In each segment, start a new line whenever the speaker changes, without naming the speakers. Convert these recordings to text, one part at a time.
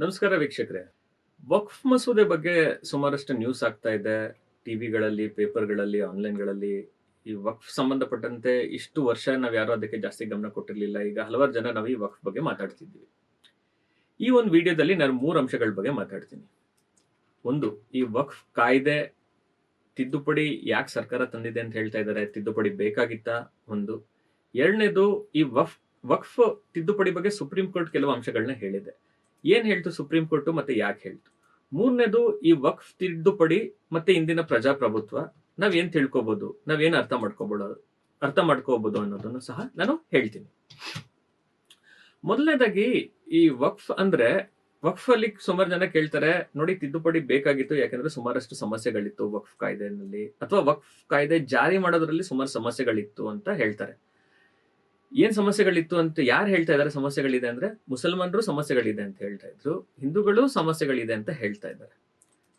ನಮಸ್ಕಾರ ವೀಕ್ಷಕರೇ. ವಕ್ಫ್ ಮಸೂದೆ ಬಗ್ಗೆ ಸುಮಾರಷ್ಟು ನ್ಯೂಸ್ ಆಗ್ತಾ ಇದೆ. ಟಿವಿಗಳಲ್ಲಿ ಪೇಪರ್ಗಳಲ್ಲಿ ಆನ್ಲೈನ್ಗಳಲ್ಲಿ ಈ ವಕ್ಫ್ ಸಂಬಂಧಪಟ್ಟಂತೆ ಇಷ್ಟು ವರ್ಷ ನಾವು ಯಾರು ಅದಕ್ಕೆ ಜಾಸ್ತಿ ಗಮನ ಕೊಟ್ಟಿರಲಿಲ್ಲ. ಈಗ ಹಲವಾರು ಜನ ನಾವು ಈ ವಕ್ಫ್ ಬಗ್ಗೆ ಮಾತಾಡ್ತಿದ್ವಿ. ಈ ಒಂದು ವಿಡಿಯೋದಲ್ಲಿ ನಾನು ಮೂರು ಅಂಶಗಳ ಬಗ್ಗೆ ಮಾತಾಡ್ತೀನಿ. ಒಂದು, ಈ ವಕ್ಫ್ ಕಾಯ್ದೆ ತಿದ್ದುಪಡಿ ಯಾಕೆ ಸರ್ಕಾರ ತಂದಿದೆ ಅಂತ ಹೇಳ್ತಾ ಇದ್ದಾರೆ? ತಿದ್ದುಪಡಿ ಬೇಕಾಗಿತ್ತಾ? ಒಂದು. ಎರಡನೇದು, ಈ ವಕ್ಫ್ ವಕ್ಫ್ ತಿದ್ದುಪಡಿ ಬಗ್ಗೆ ಸುಪ್ರೀಂ ಕೋರ್ಟ್ ಕೆಲವು ಅಂಶಗಳನ್ನ ಹೇಳಿದೆ. ಏನ್ ಹೇಳ್ತು ಸುಪ್ರೀಂ ಕೋರ್ಟ್ ಮತ್ತೆ ಯಾಕೆ ಹೇಳ್ತು? ಮೂರನೇದು ಈ ವಕ್ಫ್ ತಿದ್ದುಪಡಿ ಮತ್ತೆ ಇಂದಿನ ಪ್ರಜಾಪ್ರಭುತ್ವ, ನಾವ್ ಏನ್ ತಿಳ್ಕೊಬಹುದು ನಾವೇನ್ ಅರ್ಥ ಮಾಡ್ಕೋಬಹುದು ಅರ್ಥ ಮಾಡ್ಕೋಬಹುದು ಅನ್ನೋದನ್ನು ಸಹ ನಾನು ಹೇಳ್ತೀನಿ. ಮೊದಲನೇದಾಗಿ ಈ ವಕ್ಫ್ ಅಂದ್ರೆ, ವಕ್ಫ್ ಅಲ್ಲಿ ಸುಮಾರು ಜನ ಕೇಳ್ತಾರೆ, ನೋಡಿ ತಿದ್ದುಪಡಿ ಬೇಕಾಗಿತ್ತು, ಯಾಕಂದ್ರೆ ಸುಮಾರಷ್ಟು ಸಮಸ್ಯೆಗಳಿತ್ತು ವಕ್ಫ್ ಕಾಯ್ದೆನಲ್ಲಿ ಅಥವಾ ವಕ್ಫ್ ಕಾಯ್ದೆ ಜಾರಿ ಮಾಡೋದ್ರಲ್ಲಿ ಸುಮಾರು ಸಮಸ್ಯೆಗಳಿತ್ತು ಅಂತ ಹೇಳ್ತಾರೆ. ಏನ್ ಸಮಸ್ಯೆಗಳಿತ್ತು ಅಂತ ಯಾರು ಹೇಳ್ತಾ ಇದಾರೆ ಸಮಸ್ಯೆಗಳಿದೆ ಅಂದ್ರೆ ಮುಸಲ್ಮಾನರು ಸಮಸ್ಯೆಗಳಿದೆ ಅಂತ ಹೇಳ್ತಾ ಇದ್ರು, ಹಿಂದೂಗಳು ಸಮಸ್ಯೆಗಳಿದೆ ಅಂತ ಹೇಳ್ತಾ ಇದ್ದಾರೆ.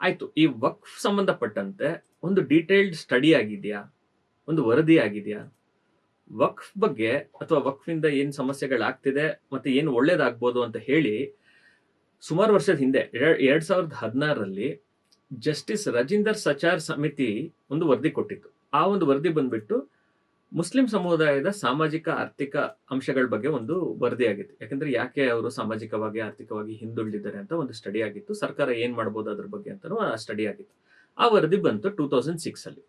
ಆಯ್ತು, ಈ ವಕ್ಫ್ ಸಂಬಂಧಪಟ್ಟಂತೆ ಒಂದು ಡೀಟೇಲ್ಡ್ ಸ್ಟಡಿ ಆಗಿದೆಯಾ? ಒಂದು ವರದಿ ಆಗಿದೆಯಾ? ವಕ್ಫ್ ಬಗ್ಗೆ ಅಥವಾ ವಕ್ಫ್ ಇಂದ ಏನ್ ಸಮಸ್ಯೆಗಳಾಗ್ತಿದೆ ಮತ್ತೆ ಏನು ಒಳ್ಳೇದಾಗ್ಬೋದು ಅಂತ ಹೇಳಿ ಸುಮಾರು ವರ್ಷದ ಹಿಂದೆ ಎರಡ್ ಸಾವಿರದ ಹದಿನಾರರಲ್ಲಿ ಜಸ್ಟಿಸ್ ರಜಿಂದರ್ ಸಚಾರ್ ಸಮಿತಿ ಒಂದು ವರದಿ ಕೊಟ್ಟಿತ್ತು. ಆ ಒಂದು ವರದಿ ಬಂದ್ಬಿಟ್ಟು ಮುಸ್ಲಿಂ ಸಮುದಾಯದ ಸಾಮಾಜಿಕ, ಆರ್ಥಿಕ ಅಂಶಗಳ ಬಗ್ಗೆ ಒಂದು ವರದಿ ಆಗಿತ್ತು ಯಾಕಂದ್ರೆ ಯಾಕೆ ಅವರು ಸಾಮಾಜಿಕವಾಗಿ, ಆರ್ಥಿಕವಾಗಿ ಹಿಂದುಳಿದಿದ್ದಾರೆ ಅಂತ ಒಂದು ಸ್ಟಡಿ ಆಗಿತ್ತು. ಸರ್ಕಾರ ಏನ್ ಮಾಡ್ಬೋದು ಅದ್ರ ಬಗ್ಗೆ ಅಂತಾನು ಆ ಸ್ಟಡಿ ಆಗಿತ್ತು. ಆ ವರದಿ ಬಂತು ಟೂ ತೌಸಂಡ್ ಸಿಕ್ಸ್ ಅಲ್ಲಿ.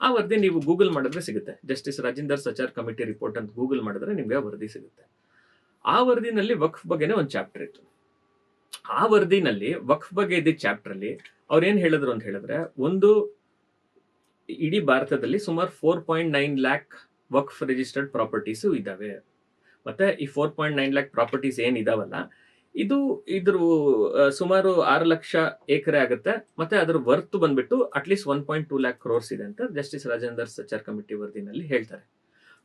ಆ ವರದಿ ನೀವು ಗೂಗಲ್ ಮಾಡಿದ್ರೆ ಸಿಗುತ್ತೆ. Justice Rajinder Sachar committee report ಅಂತ ಗೂಗಲ್ ಮಾಡಿದ್ರೆ ನಿಮ್ಗೆ ಆ ವರದಿ ಸಿಗುತ್ತೆ. ಆ ವರದಿನಲ್ಲಿ ವಕ್ಫ್ ಬಗ್ಗೆನೇ ಒಂದು ಚಾಪ್ಟರ್ ಇತ್ತು. ಆ ವರದಿನಲ್ಲಿ ವಕ್ಫ್ ಬಗ್ಗೆ ಇದ್ದ ಚಾಪ್ಟರ್ ಅಲ್ಲಿ ಅವ್ರು ಏನ್ ಹೇಳಿದ್ರು ಅಂತ ಹೇಳಿದ್ರೆ, ಒಂದು ಇಡೀ ಭಾರತದಲ್ಲಿ ಸುಮಾರು ಫೋರ್ ಪಾಯಿಂಟ್ ನೈನ್ ಲ್ಯಾಕ್ ವಕ್ಫ್ ರಿಜಿಸ್ಟರ್ಡ್ ಪ್ರಾಪರ್ಟೀಸು ಇದ್ದಾವೆ ಮತ್ತೆ ಈ four point nine lakh properties ಏನಿದಾವಲ್ಲ ಇದು ಇದ್ರ ಸುಮಾರು ಆರು ಲಕ್ಷ ಎಕರೆ ಆಗುತ್ತೆ. ಮತ್ತೆ ಅದ್ರ ವರ್ತ್ ಬಂದ್ಬಿಟ್ಟು at least one point two lakh crores ಇದೆ ಅಂತ ಜಸ್ಟಿಸ್ ರಾಜೇಂದರ್ ಸಚಾರ್ ಕಮಿಟಿ ವರದಿನಲ್ಲಿ ಹೇಳ್ತಾರೆ.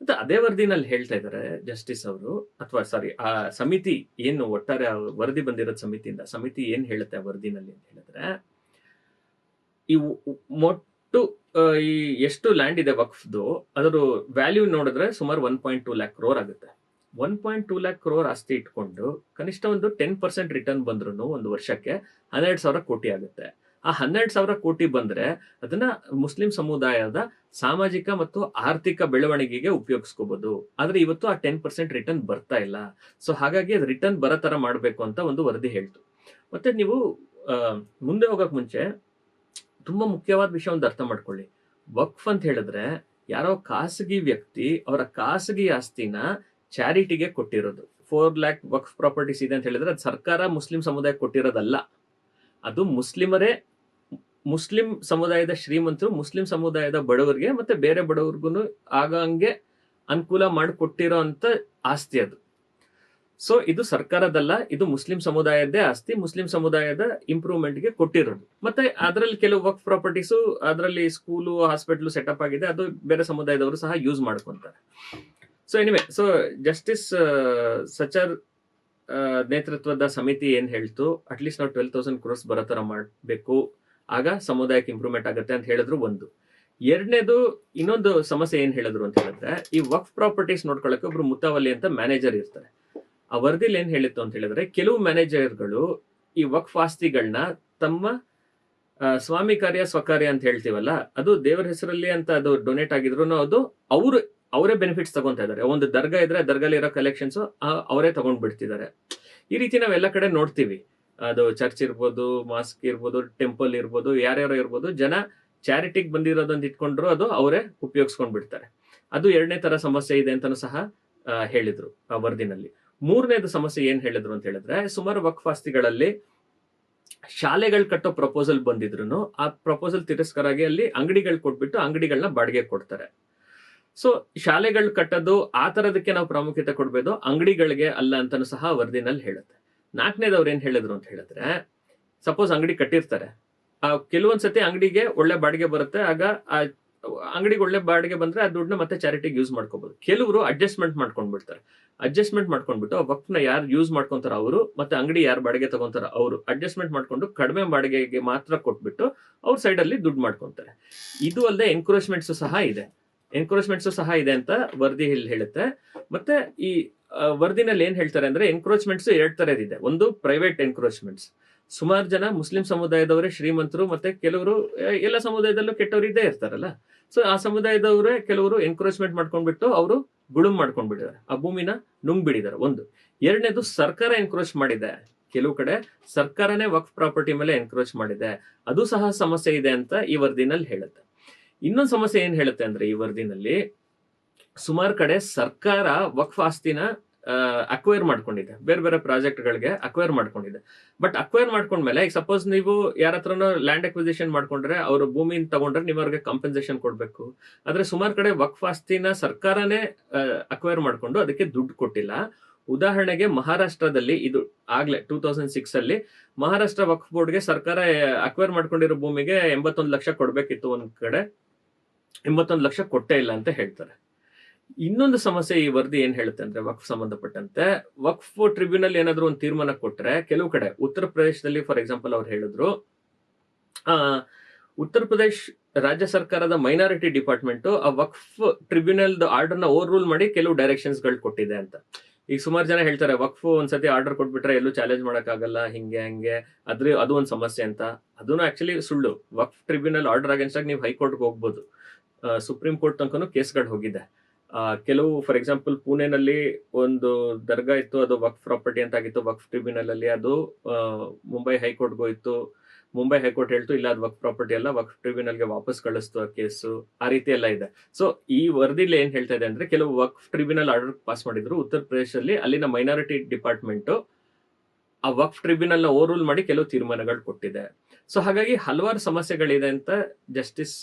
ಮತ್ತೆ ಅದೇ ವರದಿನಲ್ಲಿ ಹೇಳ್ತಾ ಇದ್ದಾರೆ ಜಸ್ಟಿಸ್ ಅವರು, ಅಥವಾ ಸಾರಿ ಆ ಸಮಿತಿ ಏನು ಒಟ್ಟಾರೆ ವರದಿ ಬಂದಿರೋ ಸಮಿತಿಯಿಂದ, ಸಮಿತಿ ಏನ್ ಹೇಳುತ್ತೆ ಆ ವರದಿನಲ್ಲಿ ಅಂತ ಹೇಳಿದ್ರೆ, ಇವು ಮೊಟ್ಟು ಈ ಎಷ್ಟು ಲ್ಯಾಂಡ್ ಇದೆ ವಕ್ಫ್ದು ಅದರ ವ್ಯಾಲ್ಯೂ ನೋಡಿದ್ರೆ ಸುಮಾರು one point two lakh crore ಆಗುತ್ತೆ. One point two lakh crore ಆಸ್ತಿ ಇಟ್ಕೊಂಡು ಕನಿಷ್ಠ ಒಂದು ಟೆನ್ ಪರ್ಸೆಂಟ್ ರಿಟರ್ನ್ ಬಂದ್ರು ಒಂದು ವರ್ಷಕ್ಕೆ ಹನ್ನೆರಡು ಸಾವಿರ ಕೋಟಿ ಆಗುತ್ತೆ. ಆ ಹನ್ನೆರಡು ಸಾವಿರ ಕೋಟಿ ಬಂದ್ರೆ ಅದನ್ನ ಮುಸ್ಲಿಂ ಸಮುದಾಯದ ಸಾಮಾಜಿಕ ಮತ್ತು ಆರ್ಥಿಕ ಬೆಳವಣಿಗೆಗೆ ಉಪಯೋಗಿಸ್ಕೋಬಹುದು ಆದ್ರೆ ಇವತ್ತು ಆ ಟೆನ್ ಪರ್ಸೆಂಟ್ ರಿಟರ್ನ್ ಬರ್ತಾ ಇಲ್ಲ. ಸೊ ಹಾಗಾಗಿ ಅದು ರಿಟರ್ನ್ ಬರೋ ತರ ಮಾಡಬೇಕು ಅಂತ ಒಂದು ವರದಿ ಹೇಳ್ತು. ಮತ್ತೆ ನೀವು ಮುಂದೆ ಹೋಗಕ್ ಮುಂಚೆ ತುಂಬಾ ಮುಖ್ಯವಾದ ವಿಷಯ ಒಂದು ಅರ್ಥ ಮಾಡ್ಕೊಳ್ಳಿ. ವಕ್ಫ್ ಅಂತ ಹೇಳಿದ್ರೆ ಯಾರೋ ಖಾಸಗಿ ವ್ಯಕ್ತಿ ಅವರ ಖಾಸಗಿ ಆಸ್ತಿನ ಚಾರಿಟಿಗೆ ಕೊಟ್ಟಿರೋದು. ಫೋರ್ ಲ್ಯಾಕ್ ವಕ್ಫ್ ಪ್ರಾಪರ್ಟೀಸ್ ಇದೆ ಅಂತ ಹೇಳಿದ್ರೆ ಅದು ಸರ್ಕಾರ ಮುಸ್ಲಿಂ ಸಮುದಾಯ ಕೊಟ್ಟಿರೋದಲ್ಲ. ಅದು ಮುಸ್ಲಿಮರೇ ಮುಸ್ಲಿಂ ಸಮುದಾಯದ ಶ್ರೀಮಂತರು ಮುಸ್ಲಿಂ ಸಮುದಾಯದ ಬಡವರಿಗೆ ಮತ್ತೆ ಬೇರೆ ಬಡವರಿಗೂ ಆಗಂಗೆ ಅನುಕೂಲ ಮಾಡಿಕೊಟ್ಟಿರೋ ಅಂತ ಆಸ್ತಿ ಅದು. ಸೊ ಇದು ಸರ್ಕಾರದಲ್ಲ, ಇದು ಮುಸ್ಲಿಂ ಸಮುದಾಯದ್ದೇ ಆಸ್ತಿ, ಮುಸ್ಲಿಂ ಸಮುದಾಯದ ಇಂಪ್ರೂವ್ಮೆಂಟ್ಗೆ ಕೊಟ್ಟಿರೋದು. ಮತ್ತೆ ಅದರಲ್ಲಿ ಕೆಲವು ವರ್ಕ್ ಪ್ರಾಪರ್ಟೀಸು ಅದರಲ್ಲಿ ಸ್ಕೂಲು ಹಾಸ್ಪಿಟಲ್ ಸೆಟಪ್ ಆಗಿದೆ, ಅದು ಬೇರೆ ಸಮುದಾಯದವರು ಸಹ ಯೂಸ್ ಮಾಡ್ಕೊಂತಾರೆ. So anyway so Justice Sachar ನೇತೃತ್ವದ ಸಮಿತಿ ಏನ್ ಹೇಳ್ತು ಅಟ್ಲೀಸ್ಟ್ ನಾವು ಟ್ವೆಲ್ ತೌಸಂಡ್ ಕ್ರೋರ್ಸ್ ಬರೋ ಮಾಡಬೇಕು, ಆಗ ಸಮುದಾಯಕ್ಕೆ ಇಂಪ್ರೂವ್ಮೆಂಟ್ ಆಗುತ್ತೆ ಅಂತ ಹೇಳಿದ್ರು ಒಂದು. ಎರಡನೇದು, ಇನ್ನೊಂದು ಸಮಸ್ಯೆ ಏನ್ ಹೇಳಿದ್ರು ಅಂತ ಹೇಳಿದ್ರೆ, ಈ ವಕ್ಫ್ ಪ್ರಾಪರ್ಟೀಸ್ ನೋಡ್ಕೊಳ್ಳೋಕೆ ಒಬ್ರು ಮುತಾವಲ್ಲಿ ಅಂತ ಮ್ಯಾನೇಜರ್ ಇರ್ತಾರೆ. ಆ ವರದಿಲಿ ಏನ್ ಹೇಳಿತ್ತು ಅಂತ ಹೇಳಿದ್ರೆ, ಕೆಲವು ಮ್ಯಾನೇಜರ್ಗಳು ಈ ವಕ್ಫ್ ಆಸ್ತಿಗಳನ್ನ ತಮ್ಮ ಸ್ವಾಮಿ ಕಾರ್ಯ, ಸ್ವಕಾರ್ಯ ಅಂತ ಹೇಳ್ತೀವಲ್ಲ, ಅದು ದೇವರ ಹೆಸರಲ್ಲಿ ಅಂತ ಅದು ಡೊನೇಟ್ ಆಗಿದ್ರು ಅದು ಅವರು, ಅವರೇ ಬೆನಿಫಿಟ್ಸ್ ತಗೊಂತ ಇದ್ದಾರೆ. ಒಂದು ದರ್ಗಾ ಇದ್ರೆ ದರ್ಗಲ್ಲಿ ಇರೋ ಕಲೆಕ್ಷನ್ಸ್ ಅವರೇ ತಗೊಂಡ್ ಬಿಡ್ತಿದ್ದಾರೆ. ಈ ರೀತಿ ನಾವೆಲ್ಲ ಕಡೆ ನೋಡ್ತೀವಿ. ಅದು ಚರ್ಚ್ ಇರ್ಬೋದು ಮಾಸ್ಕ್ ಇರ್ಬೋದು ಟೆಂಪಲ್ ಇರ್ಬೋದು, ಯಾರ್ಯಾರೋ ಇರ್ಬೋದು, ಜನ ಚಾರಿಟಿಗೆ ಬಂದಿರೋದನ್ನ ಇಟ್ಕೊಂಡ್ರು ಅದು ಅವರೇ ಉಪಯೋಗಿಸ್ಕೊಂಡ್ ಬಿಡ್ತಾರೆ. ಅದು ಎರಡನೇ ತರ ಸಮಸ್ಯೆ ಇದೆ ಅಂತಾನು ಸಹ ಹೇಳಿದ್ರು ಆ ವರದಿನಲ್ಲಿ. ಮೂರನೇದು ಸಮಸ್ಯೆ ಏನ್ ಹೇಳಿದ್ರು ಅಂತ ಹೇಳಿದ್ರೆ, ಸುಮಾರು ವಕ್ಫಾಸ್ತಿಗಳಲ್ಲಿ ಶಾಲೆಗಳು ಕಟ್ಟೋ ಪ್ರಪೋಸಲ್ ಬಂದಿದ್ರು ಆ ಪ್ರಪೋಸಲ್ ತಿರಸ್ಕಾರ ಆಗಿ ಅಲ್ಲಿ ಅಂಗಡಿಗಳು ಕೊಟ್ಬಿಟ್ಟು ಅಂಗಡಿಗಳನ್ನ ಬಾಡಿಗೆ ಕೊಡ್ತಾರೆ. ಸೊ ಶಾಲೆಗಳು ಕಟ್ಟೋದು ಆ ತರದಕ್ಕೆ ನಾವು ಪ್ರಾಮುಖ್ಯತೆ ಕೊಡ್ಬೋದು, ಅಂಗಡಿಗಳಿಗೆ ಅಲ್ಲ ಅಂತಾನು ಸಹ ವರದಿನಲ್ಲಿ ಹೇಳುತ್ತೆ. ನಾಲ್ಕನೇದವ್ರು ಏನ್ ಹೇಳಿದ್ರು ಅಂತ ಹೇಳಿದ್ರೆ ಸಪೋಸ್ ಅಂಗಡಿ ಕಟ್ಟಿರ್ತಾರೆ, ಆ ಕೆಲವೊಂದ್ಸತಿ ಅಂಗಡಿಗೆ ಒಳ್ಳೆ ಬಾಡಿಗೆ ಬರುತ್ತೆ, ಆಗ ಆ ಅಂಗಡಿಗೆ ಒಳ್ಳೆ ಬಾಡಿಗೆ ಬಂದ್ರೆ ಆ ದುಡ್ಡನ್ನ ಮತ್ತೆ ಚಾರಿಟಿಗೆ ಯೂಸ್ ಮಾಡ್ಕೋಬಹುದು ಕೆಲವರು ಅಡ್ಜಸ್ಟ್ಮೆಂಟ್ ಮಾಡ್ಕೊಂಡ್ಬಿಡ್ತಾರೆ. ಅಡ್ಜಸ್ಟ್ಮೆಂಟ್ ಮಾಡ್ಕೊಂಡ್ಬಿಟ್ಟು ಆ ವಕ್ನ ಯಾರು ಯೂಸ್ ಮಾಡ್ಕೊಂತಾರ ಅವರು, ಮತ್ತೆ ಅಂಗಡಿ ಯಾರು ಬಾಡಿಗೆ ತಗೊಂತಾರ ಅವರು ಅಡ್ಜಸ್ಟ್ಮೆಂಟ್ ಮಾಡ್ಕೊಂಡು ಕಡಿಮೆ ಬಾಡಿಗೆಗೆ ಮಾತ್ರ ಕೊಟ್ಬಿಟ್ಟು ಅವ್ರ ಸೈಡ್ ಅಲ್ಲಿ ದುಡ್ಡು ಮಾಡ್ಕೊಂತಾರೆ. ಇದು ಅಲ್ಲದೆ ಎನ್ಕ್ರೋಚ್ಮೆಂಟ್ಸ್ ಸಹ ಇದೆ. ಎನ್ಕ್ರೋಚ್ಮೆಂಟ್ಸ್ ಸಹ ಇದೆ ಅಂತ ವರದಿ ಹೇಳುತ್ತೆ. ಮತ್ತೆ ಈ ವರದಿನಲ್ಲಿ ಏನ್ ಹೇಳ್ತಾರೆ ಅಂದ್ರೆ ಎನ್ಕ್ರೋಚ್ಮೆಂಟ್ಸ್ ಎರಡ್ ತರ ಇದೆ. ಒಂದು ಪ್ರೈವೇಟ್ ಎನ್ಕ್ರೋಚ್ಮೆಂಟ್ಸ್ ಸುಮಾರು ಜನ ಮುಸ್ಲಿಂ ಸಮುದಾಯದವರೇ ಶ್ರೀಮಂತರು ಮತ್ತೆ ಕೆಲವರು ಎಲ್ಲ ಸಮುದಾಯದಲ್ಲೂ ಕೆಟ್ಟವರು ಇದ್ದೇ ಇರ್ತಾರಲ್ಲ. ಸೊ ಆ ಸಮುದಾಯದವರೇ ಕೆಲವರು ಎನ್ಕ್ರೋಚ್ಮೆಂಟ್ ಮಾಡ್ಕೊಂಡ್ಬಿಟ್ಟು ಅವರು ಗುಳುಂ ಮಾಡ್ಕೊಂಡ್ಬಿಟ್ಟಿದ್ದಾರೆ. ಆ ಭೂಮಿನ ನುಂಗ್ಬಿಡಿದ್ದಾರೆ ಒಂದು. ಎರಡನೇದು ಸರ್ಕಾರ ಎನ್ಕ್ರೋಚ್ ಮಾಡಿದೆ. ಕೆಲವು ಕಡೆ ಸರ್ಕಾರನೇ ವಕ್ಫ್ ಪ್ರಾಪರ್ಟಿ ಮೇಲೆ ಎನ್ಕ್ರೋಚ್ ಮಾಡಿದೆ. ಅದು ಸಹ ಸಮಸ್ಯೆ ಇದೆ ಅಂತ ಈ ವರದಿನಲ್ಲಿ ಹೇಳುತ್ತೆ. ಇನ್ನೊಂದು ಸಮಸ್ಯೆ ಏನ್ ಹೇಳುತ್ತೆ ಅಂದ್ರೆ ಈ ವರದಿನಲ್ಲಿ ಸುಮಾರು ಕಡೆ ಸರ್ಕಾರ ವಕ್ಫ್ ಆಸ್ತಿನ ಅಕ್ವೈರ್ ಮಾಡ್ಕೊಂಡಿದೆ ಬೇರೆ ಬೇರೆ ಪ್ರಾಜೆಕ್ಟ್ಗಳಿಗೆ ಅಕ್ವೈರ್ ಮಾಡ್ಕೊಂಡಿದೆ ಬಟ್ ಅಕ್ವೈರ್ ಮಾಡ್ಕೊಂಡ್ಮೇಲೆ, ಈಗ ಸಪೋಸ್ ನೀವು ಯಾರ ಹತ್ರನೂ ಲ್ಯಾಂಡ್ ಅಕ್ವಿಸಿಷನ್ ಮಾಡ್ಕೊಂಡ್ರೆ, ಅವರು ಭೂಮಿ ತಗೊಂಡ್ರೆ ನೀವು ಅವ್ರಿಗೆ ಕಾಂಪನ್ಸೇಷನ್ ಕೊಡ್ಬೇಕು. ಆದ್ರೆ ಸುಮಾರು ಕಡೆ ವಕ್ಫ್ ಆಸ್ತಿನ ಸರ್ಕಾರನೇ ಅಕ್ವೈರ್ ಮಾಡ್ಕೊಂಡು ಅದಕ್ಕೆ ದುಡ್ಡು ಕೊಟ್ಟಿಲ್ಲ. ಉದಾಹರಣೆಗೆ ಮಹಾರಾಷ್ಟ್ರದಲ್ಲಿ ಇದು ಆಗ್ಲೇ ಟೂ ತೌಸಂಡ್ ಸಿಕ್ಸ್ ಅಲ್ಲಿ ಮಹಾರಾಷ್ಟ್ರ ವಕ್ಫ್ ಬೋರ್ಡ್ಗೆ ಸರ್ಕಾರ ಅಕ್ವೈರ್ ಮಾಡ್ಕೊಂಡಿರೋ ಭೂಮಿಗೆ ಎಂಬತ್ತೊಂದು ಲಕ್ಷ ಕೊಡ್ಬೇಕಿತ್ತು ಒಂದ್ ಕಡೆ. ಎಂಬತ್ತೊಂದು ಲಕ್ಷ ಕೊಟ್ಟೇ ಇಲ್ಲ ಅಂತ ಹೇಳ್ತಾರೆ. ಇನ್ನೊಂದು ಸಮಸ್ಯೆ ಈ ವರದಿ ಏನ್ ಹೇಳುತ್ತೆ ಅಂದ್ರೆ ವಕ್ಫ್ ಸಂಬಂಧಪಟ್ಟಂತೆ, ವಕ್ಫ್ ಟ್ರಿಬ್ಯುನಲ್ ಏನಾದ್ರು ಒಂದು ತೀರ್ಮಾನ ಕೊಟ್ರೆ ಕೆಲವು ಕಡೆ, ಉತ್ತರ ಪ್ರದೇಶದಲ್ಲಿ ಫಾರ್ ಎಕ್ಸಾಂಪಲ್ ಅವ್ರು ಹೇಳಿದ್ರು, ಆ, ಉತ್ತರ ಪ್ರದೇಶ್ ರಾಜ್ಯ ಸರ್ಕಾರದ ಮೈನಾರಿಟಿ ಡಿಪಾರ್ಟ್ಮೆಂಟ್ ಆ ವಕ್ಫ್ ಟ್ರಿಬ್ಯುನಲ್ ಆರ್ಡರ್ನ ಓವರ್ ರೂಲ್ ಮಾಡಿ ಕೆಲವು ಡೈರೆಕ್ಷನ್ಸ್ಗಳು ಕೊಟ್ಟಿದೆ ಅಂತ. ಈಗ ಸುಮಾರು ಜನ ಹೇಳ್ತಾರೆ, ವಕ್ಫ್ ಒಂದ್ಸತಿ ಆರ್ಡರ್ ಕೊಟ್ಬಿಟ್ರೆ ಎಲ್ಲೂ ಚಾಲೆಂಜ್ ಆಗಲ್ಲ ಹಿಂಗೆ, ಹಂಗೆ ಅದ್ರ ಅದು ಒಂದು ಸಮಸ್ಯೆ ಅಂತ. ಅದನ್ನು ಆಕ್ಚುಲಿ ಸುಳ್ಳು. ವಕ್ಫ್ ಟ್ರಿಬ್ಯುನಲ್ ಆರ್ಡರ್ ಅಗೇನ್ಸ್ಟ್ ಆಗಿ ನೀವು ಹೈಕೋರ್ಟ್ಗೆ ಹೋಗ್ಬೋದು. ಸುಪ್ರೀಂ ಕೋರ್ಟ್ ತನಕನೂ ಕೇಸ್ಗಳು ಹೋಗಿದೆ. ಕೆಲವು ಫಾರ್ ಎಕ್ಸಾಂಪಲ್ ಪುಣೆನಲ್ಲಿ ಒಂದು ದರ್ಗಾ ಇತ್ತು, ಅದು ವಕ್ಫ್ ಪ್ರಾಪರ್ಟಿ ಅಂತ ಆಗಿತ್ತು ವಕ್ಫ್ ಟ್ರಿಬ್ಯುನಲ್ ಅಲ್ಲಿ ಅದು ಮುಂಬೈ ಹೈಕೋರ್ಟ್ಗೆ ಹೋಯ್ತು. ಮುಂಬೈ ಹೈಕೋರ್ಟ್ ಹೇಳ್ತು, ಇಲ್ಲ, ಅದು ವಕ್ಫ್ ಪ್ರಾಪರ್ಟಿ ಅಲ್ಲ, ವಕ್ಫ್ ಟ್ರಿಬ್ಯುನಲ್ಗೆ ವಾಪಸ್ ಕಳಿಸ್ತು ಆ ಕೇಸು. ಆ ರೀತಿ ಎಲ್ಲ ಇದೆ. ಸೊ ಈ ವರದಿಲಿ ಏನ್ ಹೇಳ್ತಾ ಇದೆ ಅಂದ್ರೆ, ಕೆಲವು ವಕ್ಫ್ ಟ್ರಿಬ್ಯುನಲ್ ಆರ್ಡರ್ ಪಾಸ್ ಮಾಡಿದ್ರು, ಉತ್ತರ ಪ್ರದೇಶದಲ್ಲಿ ಅಲ್ಲಿನ ಮೈನಾರಿಟಿ ಡಿಪಾರ್ಟ್ಮೆಂಟ್, ಆ ವಕ್ಫ್ ಟ್ರಿಬ್ಯುನಲ್ನ ಓವರ್ ರೂಲ್ ಮಾಡಿ ಕೆಲವು ತೀರ್ಮಾನಗಳು ಕೊಟ್ಟಿದೆ. ಸೊ ಹಾಗಾಗಿ ಹಲವಾರು ಸಮಸ್ಯೆಗಳಿದೆ ಅಂತ ಜಸ್ಟಿಸ್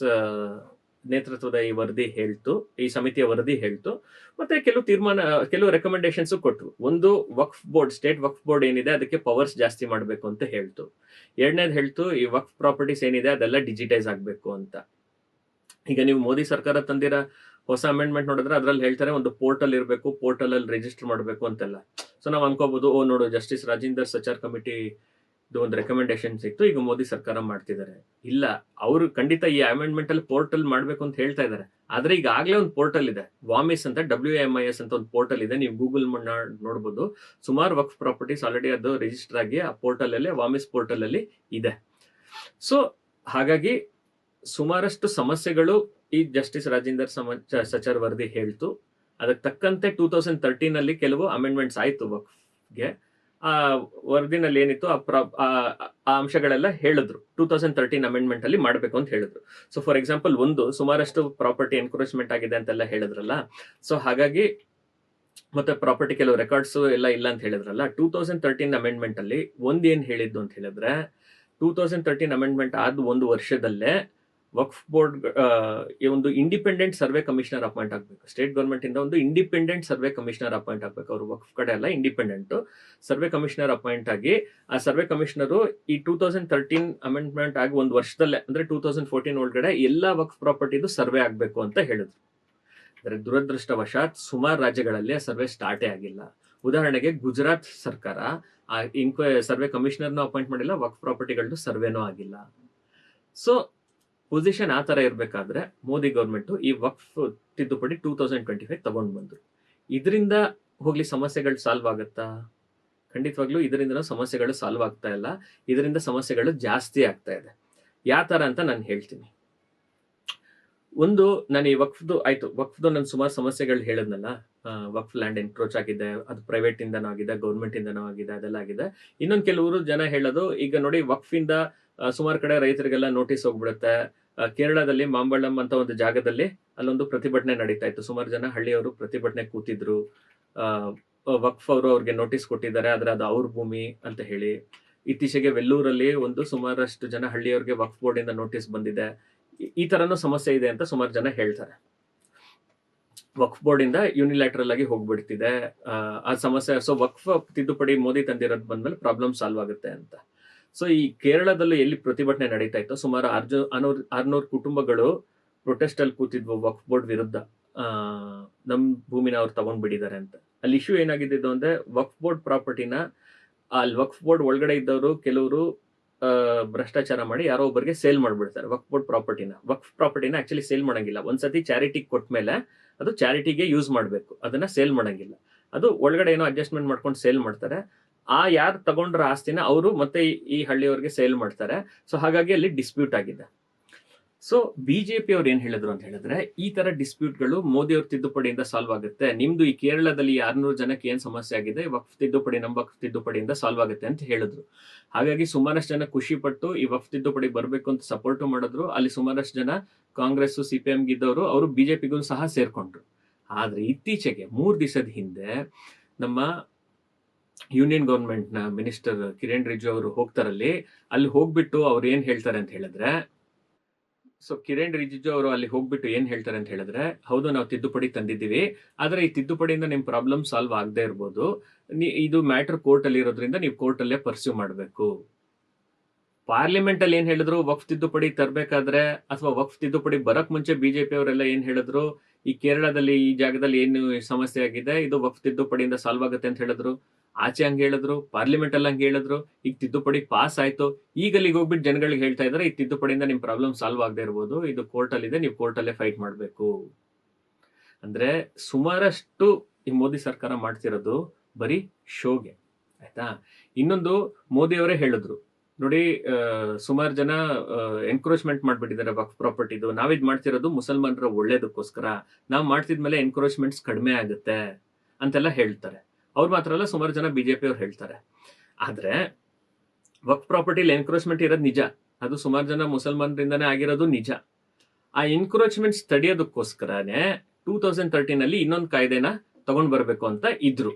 ನೇತೃತ್ವದ ಈ ವರದಿ ಹೇಳ್ತು, ಈ ಸಮಿತಿಯ ವರದಿ ಹೇಳ್ತು, ಮತ್ತೆ ಕೆಲವು ತೀರ್ಮಾನ, ಕೆಲವು ರೆಕಮೆಂಡೇಶನ್ಸ್ ಕೊಟ್ರು. ಒಂದು ವಕ್ಫ್ ಬೋರ್ಡ್, ಸ್ಟೇಟ್ ವಕ್ಫ್ ಬೋರ್ಡ್ ಏನಿದೆ, ಅದಕ್ಕೆ ಪವರ್ಸ್ ಜಾಸ್ತಿ ಮಾಡಬೇಕು ಅಂತ ಹೇಳ್ತು. ಎರಡನೇದು ಹೇಳ್ತು, ಈ ವಕ್ಫ್ ಪ್ರಾಪರ್ಟೀಸ್ ಏನಿದೆ, ಅದೆಲ್ಲ ಡಿಜಿಟೈಸ್ ಆಗಬೇಕು ಅಂತ. ಈಗ ನೀವು ಮೋದಿ ಸರ್ಕಾರ ತಂದಿರ ಹೊಸ ಅಮೆಂಡ್ಮೆಂಟ್ ನೋಡಿದ್ರೆ ಅದ್ರಲ್ಲಿ ಹೇಳ್ತಾರೆ, ಒಂದು ಪೋರ್ಟಲ್ ಇರಬೇಕು ಪೋರ್ಟಲ್ ಅಲ್ಲಿ ರಿಜಿಸ್ಟರ್ ಮಾಡಬೇಕು ಅಂತೆಲ್ಲ. ಸೊ ನಾವು ಅನ್ಕೋಬಹುದು ಓ ನೋಡು ಜಸ್ಟಿಸ್ ರಾಜೇಂದರ್ ಸಚಾರ್ ಕಮಿಟಿ ಒಂದು ರೆಕಮೆಂಡೇಶನ್ ಸಿಕ್ತು, ಈಗ ಮೋದಿ ಸರ್ಕಾರ ಮಾಡ್ತಿದ್ದಾರೆ. ಇಲ್ಲ, ಅವರು ಖಂಡಿತ ಈ ಅಮೆಂಡ್ಮೆಂಟ್ ಅಲ್ಲಿ ಪೋರ್ಟಲ್ ಮಾಡ್ಬೇಕು ಅಂತ ಹೇಳ್ತಾ ಇದ್ದಾರೆ. ಆದ್ರೆ ಈಗ ಆಗ್ಲೇ ಒಂದು ಪೋರ್ಟಲ್ ಇದೆ. ವಾಮಿಸ್ ಅಂತ ಡಬ್ಲ್ಯೂ ಎಂ ಐ ಎಸ್ ಅಂತ ಒಂದು ಪೋರ್ಟಲ್ ಇದೆ. ನೀವು ಗೂಗಲ್ ನೋಡಬಹುದು ಸುಮಾರು ವಕ್ಫ್ ಪ್ರಾಪರ್ಟೀಸ್ ಆಲ್ರೆಡಿ ಅದು ರಿಜಿಸ್ಟರ್ ಆಗಿ ಆ ಪೋರ್ಟಲ್ ಅಲ್ಲಿ ವಾಮಿಸ್ ಪೋರ್ಟಲ್ ಅಲ್ಲಿ ಇದೆ. ಸೊ ಹಾಗಾಗಿ ಸುಮಾರಷ್ಟು ಸಮಸ್ಯೆಗಳು ಈ ಜಸ್ಟಿಸ್ ರಾಜೇಂದರ್ ಚ- ವರದಿ ಹೇಳ್ತು. ಅದಕ್ಕೆ ತಕ್ಕಂತೆ ಟೂ ತೌಸಂಡ್ ತರ್ಟೀನ್ ಅಲ್ಲಿ ಕೆಲವು ಅಮೆಂಡ್ಮೆಂಟ್ಸ್ ಆಯ್ತು ವಕ್ಫ್ಗೆ ಆ ವರದಿನಲ್ಲಿ ಏನಿತ್ತು, ಆ ಪ್ರ- ಆ- ಅಂಶಗಳೆಲ್ಲ ಹೇಳಿದ್ರು. ಟೂ ತೌಸಂಡ್ ತರ್ಟೀನ್ ಅಮೆಂಡ್ಮೆಂಟ್ ಅಲ್ಲಿ ಮಾಡಬೇಕು ಅಂತ ಹೇಳಿದ್ರು. ಸೊ ಫಾರ್ ಎಕ್ಸಾಂಪಲ್ ಒಂದು ಸುಮಾರಷ್ಟು ಪ್ರಾಪರ್ಟಿ ಎನ್ಕ್ರೋಚ್ಮೆಂಟ್ ಆಗಿದೆ ಅಂತೆಲ್ಲ ಹೇಳಿದ್ರಲ್ಲ. ಸೊ ಹಾಗಾಗಿ ಮತ್ತೆ ಪ್ರಾಪರ್ಟಿ ಕೆಲವು ರೆಕಾರ್ಡ್ಸ್ ಎಲ್ಲ ಇಲ್ಲ ಅಂತ ಹೇಳಿದ್ರಲ್ಲ. ಟೂ ತೌಸಂಡ್ ತರ್ಟೀನ್ ಅಮೆಂಡ್ಮೆಂಟ್ ಅಲ್ಲಿ ಒಂದ್ ಏನ್ ಹೇಳಿದ್ದು ಅಂತ ಹೇಳಿದ್ರೆ ಟೂ ತೌಸಂಡ್ ತರ್ಟೀನ್ ಅಮೆಂಡ್ಮೆಂಟ್ ಆದ ಒಂದು ವರ್ಷದಲ್ಲೇ ವಕ್ಫ್ ಬೋರ್ಡ್ ಈ ಒಂದು ಇಂಡಿಪೆಂಡೆಂಟ್ ಸರ್ವೆ ಕಮಿಷನರ್ ಅಪಾಯಿಂಟ್ ಆಗಬೇಕು. ಸ್ಟೇಟ್ ಗೌರ್ಮೆಂಟ್ ಇಂದ ಒಂದು ಇಂಡಿಪೆಂಡೆಂಟ್ ಸರ್ವೆ ಕಮಿಷನರ್ ಅಪಾಯಿಂಟ್ ಆಗಬೇಕು. ಅವರು ವಕ್ಫ್ ಕಡೆ ಎಲ್ಲ ಇಂಡಿಪೆಂಡೆಂಟ್ ಸರ್ವೆ ಕಮಿಷನರ್ ಅಪಾಯಿಂಟ್ ಆಗಿ, ಆ ಸರ್ವೆ ಕಮಿಷನರು ಈ ಟೂ ತೌಸಂಡ್ ತರ್ಟೀನ್ ಅಮೆಂಡ್ಮೆಂಟ್ ಆಗಿ ಒಂದು ವರ್ಷದಲ್ಲೇ, ಅಂದ್ರೆ ಟೂ ತೌಸಂಡ್ ಫೋರ್ಟೀನ್ ಒಳಗಡೆ ಎಲ್ಲ ವಕ್ಫ್ ಪ್ರಾಪರ್ಟಿದು ಸರ್ವೆ ಆಗಬೇಕು ಅಂತ ಹೇಳಿದ್ರು. ಅಂದ್ರೆ ದುರದೃಷ್ಟವಶಾತ್ ಸುಮಾರು ರಾಜ್ಯಗಳಲ್ಲಿ ಆ ಸರ್ವೆ ಸ್ಟಾರ್ಟೇ ಆಗಿಲ್ಲ. ಉದಾಹರಣೆಗೆ ಗುಜರಾತ್ ಸರ್ಕಾರ, ಆ ಇನ್ಕ್ವೈ ಸರ್ವೆ ಕಮಿಷನರ್ನ ಅಪಾಯಿಂಟ್ ಮಾಡಿಲ್ಲ, ವಕ್ಫ್ ಪ್ರಾಪರ್ಟಿಗಳದ್ದು ಸರ್ವೆನೂ ಆಗಿಲ್ಲ. ಸೊ ಪೊಸಿಷನ್ ಆ ತರ ಇರಬೇಕಾದ್ರೆ ಮೋದಿ ಗೌರ್ಮೆಂಟ್ ಈ ವಕ್ಫ್ ತಿದ್ದುಪಡಿ ಟೂ ತೌಸಂಡ್ ಟ್ವೆಂಟಿ ಫೈವ್ ತಗೊಂಡ್ ಬಂದ್ರು. ಇದರಿಂದ ಹೋಗ್ಲಿ ಸಮಸ್ಯೆಗಳು ಸಾಲ್ವ್ ಆಗುತ್ತಾ? ಖಂಡಿತವಾಗ್ಲೂ ಇದರಿಂದ ಸಮಸ್ಯೆಗಳು ಸಾಲ್ವ್ ಆಗ್ತಾ ಇಲ್ಲ. ಇದರಿಂದ ಸಮಸ್ಯೆಗಳು ಜಾಸ್ತಿ ಆಗ್ತಾ ಇದೆ. ಯಾವ ಅಂತ ನಾನು ಹೇಳ್ತೀನಿ. ಒಂದು, ನಾನು ಈ ವಕ್ಫ್ದು, ಆಯ್ತು, ವಕ್ಫ್ದು ನಾನು ಸುಮಾರು ಸಮಸ್ಯೆಗಳು ಹೇಳದ್ನಲ್ಲ. ವಕ್ಫ್ ಲ್ಯಾಂಡ್ ಎನ್ಕ್ರೋಚ್ ಆಗಿದೆ, ಅದು ಪ್ರೈವೇಟ್ ಇಂದನೂ ಆಗಿದೆ ಗೌರ್ಮೆಂಟ್ ಇಂದನೂ ಆಗಿದೆ, ಅದೆಲ್ಲ ಆಗಿದೆ. ಇನ್ನೊಂದು ಕೆಲವರು ಜನ ಹೇಳೋದು, ಈಗ ನೋಡಿ ವಕ್ಫ್ ಇಂದ ಸುಮಾರು ಕಡೆ ರೈತರಿಗೆಲ್ಲ ನೋಟಿಸ್ ಹೋಗ್ಬಿಡುತ್ತೆ. ಕೇರಳದಲ್ಲಿ ಮಾಂಬಳಂ ಅಂತ ಒಂದು ಜಾಗದಲ್ಲಿ ಅಲ್ಲೊಂದು ಪ್ರತಿಭಟನೆ ನಡೀತಾ ಇತ್ತು. ಸುಮಾರು ಜನ ಹಳ್ಳಿಯವರು ಪ್ರತಿಭಟನೆ ಕೂತಿದ್ರು. ವಕ್ಫ್ ಅವರು ಅವ್ರಿಗೆ ನೋಟಿಸ್ ಕೊಟ್ಟಿದ್ದಾರೆ. ಆದ್ರೆ ಅದು ಅವ್ರ ಭೂಮಿ ಅಂತ ಹೇಳಿ. ಇತ್ತೀಚೆಗೆ ವೆಲ್ಲೂರಲ್ಲಿ ಒಂದು ಸುಮಾರಷ್ಟು ಜನ ಹಳ್ಳಿಯವ್ರಿಗೆ ವಕ್ಫ್ ಬೋರ್ಡ್ ಇಂದ ನೋಟಿಸ್ ಬಂದಿದೆ. ಈ- ಥರನೂ ಸಮಸ್ಯೆ ಇದೆ ಅಂತ ಸುಮಾರು ಜನ ಹೇಳ್ತಾರೆ. ವಕ್ಫ್ ಬೋರ್ಡ್ ಇಂದ ಯೂನಿಲ್ಯಾಟ್ರಲ್ ಆಗಿ ಹೋಗ್ಬಿಡ್ತಿದೆ. ಆ ಸಮಸ್ಯೆ ಸೊ ವಕ್ಫ್ ತಿದ್ದುಪಡಿ ಮೋದಿ ತಂದಿರೋದು ಬಂದ್ಮೇಲೆ ಪ್ರಾಬ್ಲಮ್ ಸಾಲ್ವ್ ಆಗುತ್ತೆ ಅಂತ. ಸೊ ಈ ಕೇರಳದಲ್ಲಿ ಎಲ್ಲಿ ಪ್ರತಿಭಟನೆ ನಡೀತಾ ಇತ್ತು, ಸುಮಾರು ಆರ್ಜು, ಆರ್ನೂರ್, ಆರ್ನೂರು ಕುಟುಂಬಗಳು ಪ್ರೊಟೆಸ್ಟ್ ಅಲ್ಲಿ ಕೂತಿದ್ವು ವಕ್ಫ್ ಬೋರ್ಡ್ ವಿರುದ್ಧ. ನಮ್ಮ ನಮ್ ಭೂಮಿನ ಅವ್ರು ತಗೊಂಡ್ಬಿಟ್ಟಿದ್ದಾರೆ ಅಂತ. ಅಲ್ಲಿ ಇಶ್ಯೂ ಏನಾಗಿದ್ದು ಅಂದ್ರೆ ವಕ್ಫ್ ಬೋರ್ಡ್ ಪ್ರಾಪರ್ಟಿನ ಅಲ್ಲಿ ವಕ್ಫ್ ಬೋರ್ಡ್ ಒಳಗಡೆ ಇದ್ದವರು ಕೆಲವರು ಭ್ರಷ್ಟಾಚಾರ ಮಾಡಿ ಯಾರೋ ಒಬ್ಬರಿಗೆ ಸೇಲ್ ಮಾಡ್ಬಿಡ್ತಾರೆ ವಕ್ಫ್ ಬೋರ್ಡ್ ಪ್ರಾಪರ್ಟಿನ. ವಕ್ಫ್ ಪ್ರಾಪರ್ಟಿನ ಆಕ್ಚುಲಿ ಸೇಲ್ ಮಾಡಂಗಿಲ್ಲ. ಒಂದ್ಸತಿ ಚಾರಿಟಿ ಕೊಟ್ಮೇಲೆ ಅದು ಚಾರಿಟಿಗೆ ಯೂಸ್ ಮಾಡಬೇಕು. ಅದನ್ನ ಸೇಲ್ ಮಾಡಂಗಿಲ್ಲ. ಅದು ಒಳಗಡೆ ಏನೋ ಅಡ್ಜಸ್ಟ್ಮೆಂಟ್ ಮಾಡ್ಕೊಂಡು ಸೇಲ್ ಮಾಡ್ತಾರೆ. ಆ ಯಾರು ತಗೊಂಡ್ರ ಆಸ್ತಿನ ಅವರು ಮತ್ತೆ ಈ- ಹಳ್ಳಿಯವ್ರಿಗೆ ಸೇಲ್ ಮಾಡ್ತಾರೆ. ಸೊ ಹಾಗಾಗಿ ಅಲ್ಲಿ ಡಿಸ್ಪ್ಯೂಟ್ ಆಗಿದೆ. ಸೊ ಬಿಜೆಪಿ ಅವ್ರು ಏನ್ ಹೇಳಿದ್ರು ಅಂತ ಹೇಳಿದ್ರೆ, ಈ ತರ ಡಿಸ್ಪ್ಯೂಟ್ಗಳು ಮೋದಿ ಅವ್ರ ತಿದ್ದುಪಡಿಯಿಂದ ಸಾಲ್ವ್ ಆಗುತ್ತೆ. ನಿಮ್ದು ಈ ಕೇರಳದಲ್ಲಿ ಆರ್ನೂರು ಜನಕ್ಕೆ ಏನ್ ಸಮಸ್ಯೆ ಆಗಿದೆ? ವಕ್ಫ್ ತಿದ್ದುಪಡಿ, ನಮ್ಮ ವಕ್ಫ್ ತಿದ್ದುಪಡಿಯಿಂದ ಸಾಲ್ವ್ ಆಗುತ್ತೆ ಅಂತ ಹೇಳಿದ್ರು. ಹಾಗಾಗಿ ಸುಮಾರಷ್ಟು ಜನ ಖುಷಿ ಪಟ್ಟು ಈ ವಕ್ಫ್ ತಿದ್ದುಪಡಿ ಬರಬೇಕು ಅಂತ ಸಪೋರ್ಟ್ ಮಾಡಿದ್ರು. ಅಲ್ಲಿ ಸುಮಾರಷ್ಟು ಜನ ಕಾಂಗ್ರೆಸ್ ಸಿ ಪಿ ಗಿದ್ದವರು ಅವರು ಬಿಜೆಪಿಗೂ ಸಹ ಸೇರ್ಕೊಂಡ್ರು. ಆದ್ರೆ ಇತ್ತೀಚೆಗೆ ಮೂರ್ ದಿವಸದ ಹಿಂದೆ ನಮ್ಮ ಯೂನಿಯನ್ ಗವರ್ಮೆಂಟ್ನ ಮಿನಿಸ್ಟರ್ ಕಿರಣ್ ರಿಜು ಅವರು ಹೋಗ್ತಾರಲ್ಲಿ, ಅಲ್ಲಿ ಹೋಗ್ಬಿಟ್ಟು ಅವ್ರು ಏನ್ ಹೇಳ್ತಾರೆ ಅಂತ ಹೇಳಿದ್ರೆ ಸೊ ಕಿರಣ್ ರಿಜಿಜು ಅವರು ಅಲ್ಲಿ ಹೋಗ್ಬಿಟ್ಟು ಏನ್ ಹೇಳ್ತಾರೆ ಅಂತ ಹೇಳಿದ್ರೆ, ಹೌದು, ನಾವು ತಿದ್ದುಪಡಿ ತಂದಿದ್ದೀವಿ, ಆದ್ರೆ ಈ ತಿದ್ದುಪಡಿಯಿಂದ ನಿಮ್ ಪ್ರಾಬ್ಲಮ್ ಸಾಲ್ವ್ ಆಗದೆ ಇರ್ಬೋದು. ಇದು ಮ್ಯಾಟರ್ ಕೋರ್ಟ್ ಅಲ್ಲಿ ಇರೋದ್ರಿಂದ ನೀವು ಕೋರ್ಟ್ ಅಲ್ಲೇ ಪರ್ಸ್ಯೂ ಮಾಡಬೇಕು. ಪಾರ್ಲಿಮೆಂಟ್ ಅಲ್ಲಿ ಏನ್ ಹೇಳಿದ್ರು, ವಕ್ಫ್ ತಿದ್ದುಪಡಿ ತರಬೇಕಾದ್ರೆ, ಅಥವಾ ವಕ್ಫ್ ತಿದ್ದುಪಡಿ ಬರಕ್ ಮುಂಚೆ ಬಿಜೆಪಿ ಅವರೆಲ್ಲ ಏನ್ ಹೇಳಿದ್ರು, ಈ ಕೇರಳದಲ್ಲಿ ಈ ಜಾಗದಲ್ಲಿ ಏನು ಸಮಸ್ಯೆ ಆಗಿದೆ, ಇದು ವಕ್ಫ್ ತಿದ್ದುಪಡಿಯಿಂದ ಸಾಲ್ವ್ ಆಗುತ್ತೆ ಅಂತ ಹೇಳಿದ್ರು. ಆಚೆ ಹಂಗೆ ಹೇಳಿದ್ರು ಪಾರ್ಲಿಮೆಂಟ್ ಅಲ್ಲಿ ಹಂಗೆ ಹೇಳಿದ್ರು, ಈಗ ತಿದ್ದುಪಡಿ ಪಾಸ್ ಆಯ್ತು. ಈಗ ಅಲ್ಲಿಗೆ ಹೋಗ್ಬಿಟ್ಟು ಜನಗಳಿಗೆ ಹೇಳ್ತಾ ಇದಾರೆ ಈ ತಿದ್ದುಪಡಿಯಿಂದ ನಿಮ್ ಪ್ರಾಬ್ಲಮ್ ಸಾಲ್ವ್ ಆಗದೆ ಇರ್ಬೋದು, ಇದು ಕೋರ್ಟ್ ಅಲ್ಲಿ ಇದೆ ನೀವು ಕೋರ್ಟ್ ಅಲ್ಲೇ ಫೈಟ್ ಮಾಡಬೇಕು. ಅಂದ್ರೆ ಸುಮಾರಷ್ಟು ಈ ಮೋದಿ ಸರ್ಕಾರ ಮಾಡ್ತಿರೋದು ಬರೀ ಶೋಗೆ, ಆಯ್ತಾ? ಇನ್ನೊಂದು ಮೋದಿ ಅವರೇ ಹೇಳಿದ್ರು, ನೋಡಿ ಸುಮಾರು ಜನ ಎನ್ಕ್ರೋಚ್ಮೆಂಟ್ ಮಾಡ್ಬಿಟ್ಟಿದ್ದಾರೆ ವಕ್ಫ್ ಪ್ರಾಪರ್ಟಿದು ನಾವಿದ್ ಮಾಡ್ತಿರೋದು ಮುಸಲ್ಮಾನರ ಒಳ್ಳೇದಕ್ಕೋಸ್ಕರ. ನಾವು ಮಾಡ್ತಿದ್ಮೇಲೆ ಎನ್ಕ್ರೋಚ್ಮೆಂಟ್ಸ್ ಕಡಿಮೆ ಆಗುತ್ತೆ ಅಂತೆಲ್ಲ ಹೇಳ್ತಾರೆ. ಅವ್ರು ಮಾತ್ರ ಅಲ್ಲ, ಸುಮಾರು ಜನ ಬಿಜೆಪಿ ಅವ್ರು ಹೇಳ್ತಾರೆ. ಆದ್ರೆ ವಕ್ ಪ್ರಾಪರ್ಟಿಲಿ ಎನ್ಕ್ರೋಚ್ಮೆಂಟ್ ಇರೋದು ನಿಜ. ಅದು ಸುಮಾರು ಜನ ಮುಸಲ್ಮಾನರಿಂದನೇ ಆಗಿರೋದು ನಿಜ. ಆ ಎನ್ಕ್ರೋಚ್ಮೆಂಟ್ಸ್ ತಡೆಯೋದಕ್ಕೋಸ್ಕರನೇ ಟೂ ತೌಸಂಡ್ ತರ್ಟೀನ್ ಅಲ್ಲಿ ಇನ್ನೊಂದು ಕಾಯ್ದೆನ ತಗೊಂಡ್ ಬರಬೇಕು ಅಂತ ಇದ್ರು.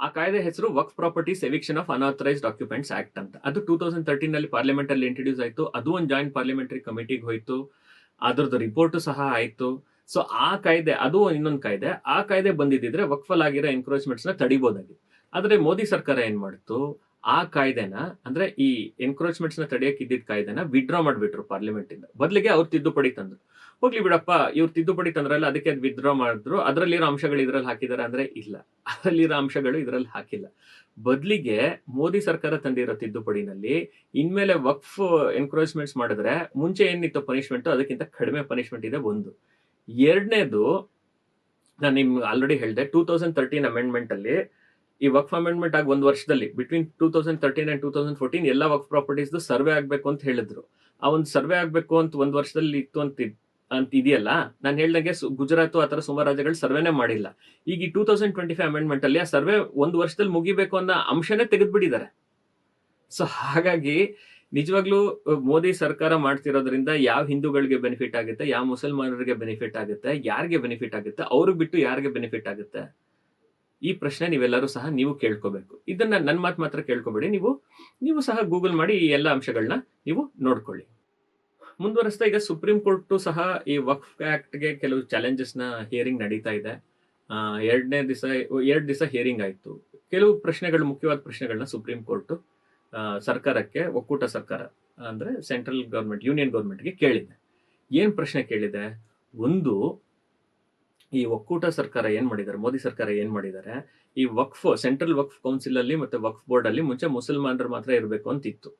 ಆ ಕಾಯ್ದೆ ಹೆಸರು ವಕ್ properties eviction of unauthorised occupants act ಅಂತ. ಅದು ಟೂ ತೌಸಂಡ್ ತರ್ಟೀನ್ ಅಲ್ಲಿ ಪಾರ್ಲಿಮೆಂಟ್ ಅಲ್ಲಿ ಇಂಟ್ರೊಡ್ಯೂಸ್ ಆಯ್ತು. ಅದು ಒಂದು ಜಾಯಿಂಟ್ ಪಾರ್ಲಿಮೆಂಟರಿ ಕಮಿಟಿಗೆ ಹೋಯ್ತು. ಅದರದ್ದು ರಿಪೋರ್ಟ್ ಸಹ ಆಯ್ತು. ಸೊ ಆ ಕಾಯ್ದೆ, ಅದು ಇನ್ನೊಂದು ಕಾಯ್ದೆ. ಆ ಕಾಯ್ದೆ ಬಂದಿದ್ದಿದ್ರೆ ವಕ್ಫಲ್ ಆಗಿರೋ ಎನ್ಕ್ರೋಚ್ಮೆಂಟ್ಸ್ನ ತಡಿಬೋದಾಗಿತ್ತು ಆದ್ರೆ ಮೋದಿ ಸರ್ಕಾರ ಏನ್ ಮಾಡ್ತು? ಆ ಕಾಯ್ದೆನ, ಅಂದ್ರೆ ಈ ಎನ್ಕ್ರೋಚ್ಮೆಂಟ್ಸ್ನ ತಡೆಯಕ್ ಇದ್ದಿದ್ದ ಕಾಯ್ದೆನ ವಿಡ್ರಾ ಮಾಡ್ಬಿಟ್ರು ಪಾರ್ಲಿಮೆಂಟ್ ಇಂದ ಬದಲಿಗೆ ಅವ್ರು ತಿದ್ದುಪಡಿ ತಂದ್ರು. ಹೋಗ್ಲಿ ಬಿಡಪ್ಪ, ಇವ್ರು ತಿದ್ದುಪಡಿ ತಂದ್ರಲ್ಲ, ಅದಕ್ಕೆ ಅದು ವಿಡ್ರಾ ಮಾಡಿದ್ರು. ಅದರಲ್ಲಿರೋ ಅಂಶಗಳು ಇದ್ರಲ್ಲಿ ಹಾಕಿದಾರೆ ಅಂದ್ರೆ ಇಲ್ಲ. ಅದರಲ್ಲಿರೋ ಅಂಶಗಳು ಇದ್ರಲ್ಲಿ ಹಾಕಿಲ್ಲ. ಬದಲಿಗೆ ಮೋದಿ ಸರ್ಕಾರ ತಂದಿರೋ ತಿದ್ದುಪಡಿನಲ್ಲಿ ಇನ್ಮೇಲೆ ವಕ್ಫ್ ಎನ್ಕ್ರೋಚ್ಮೆಂಟ್ಸ್ ಮಾಡಿದ್ರೆ ಮುಂಚೆ ಏನಿತ್ತು ಪನಿಷ್ಮೆಂಟ್ ಅದಕ್ಕಿಂತ ಕಡಿಮೆ ಪನಿಷ್ಮೆಂಟ್ ಇದೆ ಒಂದು. ಎರಡನೇದು, ನಾನು ನಿಮ್ಗೆ ಆಲ್ರೆಡಿ ಹೇಳಿದೆ ಟೂ ತೌಸಂಡ್ ತರ್ಟೀನ್ ಅಮೆಂಡ್ಮೆಂಟ್ ಅಲ್ಲಿ ಈ ವಕ್ಫ್ ಅಮೆಂಡ್ಮೆಂಟ್ ಆಗಿ ಒಂದು ವರ್ಷದಲ್ಲಿ between two thousand thirteen and two thousand fourteen ಎಲ್ಲ ವಕ್ಫ್ ಪ್ರಾಪರ್ಟೀಸ್ ಸರ್ವೆ ಆಗಬೇಕು ಅಂತ ಹೇಳಿದ್ರು. ಆ ಒಂದು ಸರ್ವೆ ಆಗಬೇಕು ಅಂತ ಒಂದು ವರ್ಷದಲ್ಲಿ ಇತ್ತು ಅಂತ ಅಂತ ಇದೆಯಲ್ಲ, ನಾನು ಹೇಳ್ದಂಗೆ ಗುಜರಾತ್ ಆ ಥರ ಸುಮಾರು ರಾಜ್ಯಗಳು ಸರ್ವೆನೇ ಮಾಡಿಲ್ಲ. ಈಗ ಈ two thousand twenty five amendment ಅಲ್ಲಿ ಆ ಸರ್ವೆ ಒಂದು ವರ್ಷದಲ್ಲಿ ಮುಗಿಬೇಕು ಅನ್ನೋ ಅಂಶನೇ ತೆಗೆದುಬಿಟ್ಟಿದ್ದಾರೆ. ಸೊ ಹಾಗಾಗಿ ನಿಜವಾಗ್ಲೂ ಮೋದಿ ಸರ್ಕಾರ ಮಾಡ್ತಿರೋದ್ರಿಂದ ಯಾವ ಹಿಂದೂಗಳಿಗೆ ಬೆನಿಫಿಟ್ ಆಗುತ್ತೆ, ಯಾವ ಮುಸಲ್ಮಾನರಿಗೆ ಬೆನಿಫಿಟ್ ಆಗುತ್ತೆ, ಯಾರಿಗೆ ಬೆನಿಫಿಟ್ ಆಗುತ್ತೆ ಅವ್ರಿಗೆ ಬಿಟ್ಟು ಯಾರಿಗೆ ಬೆನಿಫಿಟ್ ಆಗುತ್ತೆ? ಈ ಪ್ರಶ್ನೆ ನೀವೆಲ್ಲರೂ ಸಹ ನೀವು ಕೇಳ್ಕೋಬೇಕು. ಇದನ್ನ ನನ್ನ ಮಾತು ಮಾತ್ರ ಕೇಳ್ಕೊಬೇಡಿ. ನೀವು ನೀವು ಸಹ ಗೂಗಲ್ ಮಾಡಿ ಈ ಎಲ್ಲ ಅಂಶಗಳನ್ನ ನೀವು ನೋಡ್ಕೊಳ್ಳಿ. ಮುಂದುವರಿಸ್ತಾ ಈಗ ಸುಪ್ರೀಂ ಕೋರ್ಟು ಸಹ ಈ ವಕ್ಫ್ ಆಕ್ಟ್ಗೆ ಕೆಲವು ಚಾಲೆಂಜಸ್ನ ಹಿಯರಿಂಗ್ ನಡೀತಾ ಇದೆ. ಎರಡನೇ ದಿವಸ ಎರಡು ದಿವಸ ಹಿಯರಿಂಗ್ ಆಯ್ತು. ಕೆಲವು ಪ್ರಶ್ನೆಗಳು, ಮುಖ್ಯವಾದ ಪ್ರಶ್ನೆಗಳನ್ನ ಸುಪ್ರೀಂ ಕೋರ್ಟ್ ಸರ್ಕಾರಕ್ಕೆ, ಒಕ್ಕೂಟ ಸರ್ಕಾರ, ಅಂದ್ರೆ ಸೆಂಟ್ರಲ್ ಗವರ್ಮೆಂಟ್ ಯೂನಿಯನ್ ಗವರ್ಮೆಂಟ್ಗೆ ಕೇಳಿದೆ ಏನ್ ಪ್ರಶ್ನೆ ಕೇಳಿದೆ? ಒಂದು, ಈ ಒಕ್ಕೂಟ ಸರ್ಕಾರ ಏನ್ ಮಾಡಿದ್ದಾರೆ? ಮೋದಿ ಸರ್ಕಾರ ಏನ್ ಮಾಡಿದ್ದಾರೆ? ಈ ವಕ್ಫ್ ಸೆಂಟ್ರಲ್ ವಕ್ಫ್ ಕೌನ್ಸಿಲ್ ಅಲ್ಲಿ ಮತ್ತೆ ವಕ್ಫ್ ಬೋರ್ಡ್ ಅಲ್ಲಿ ಮುಂಚೆ ಮುಸಲ್ಮಾನರು ಮಾತ್ರ ಇರಬೇಕು ಅಂತ ಇತ್ತು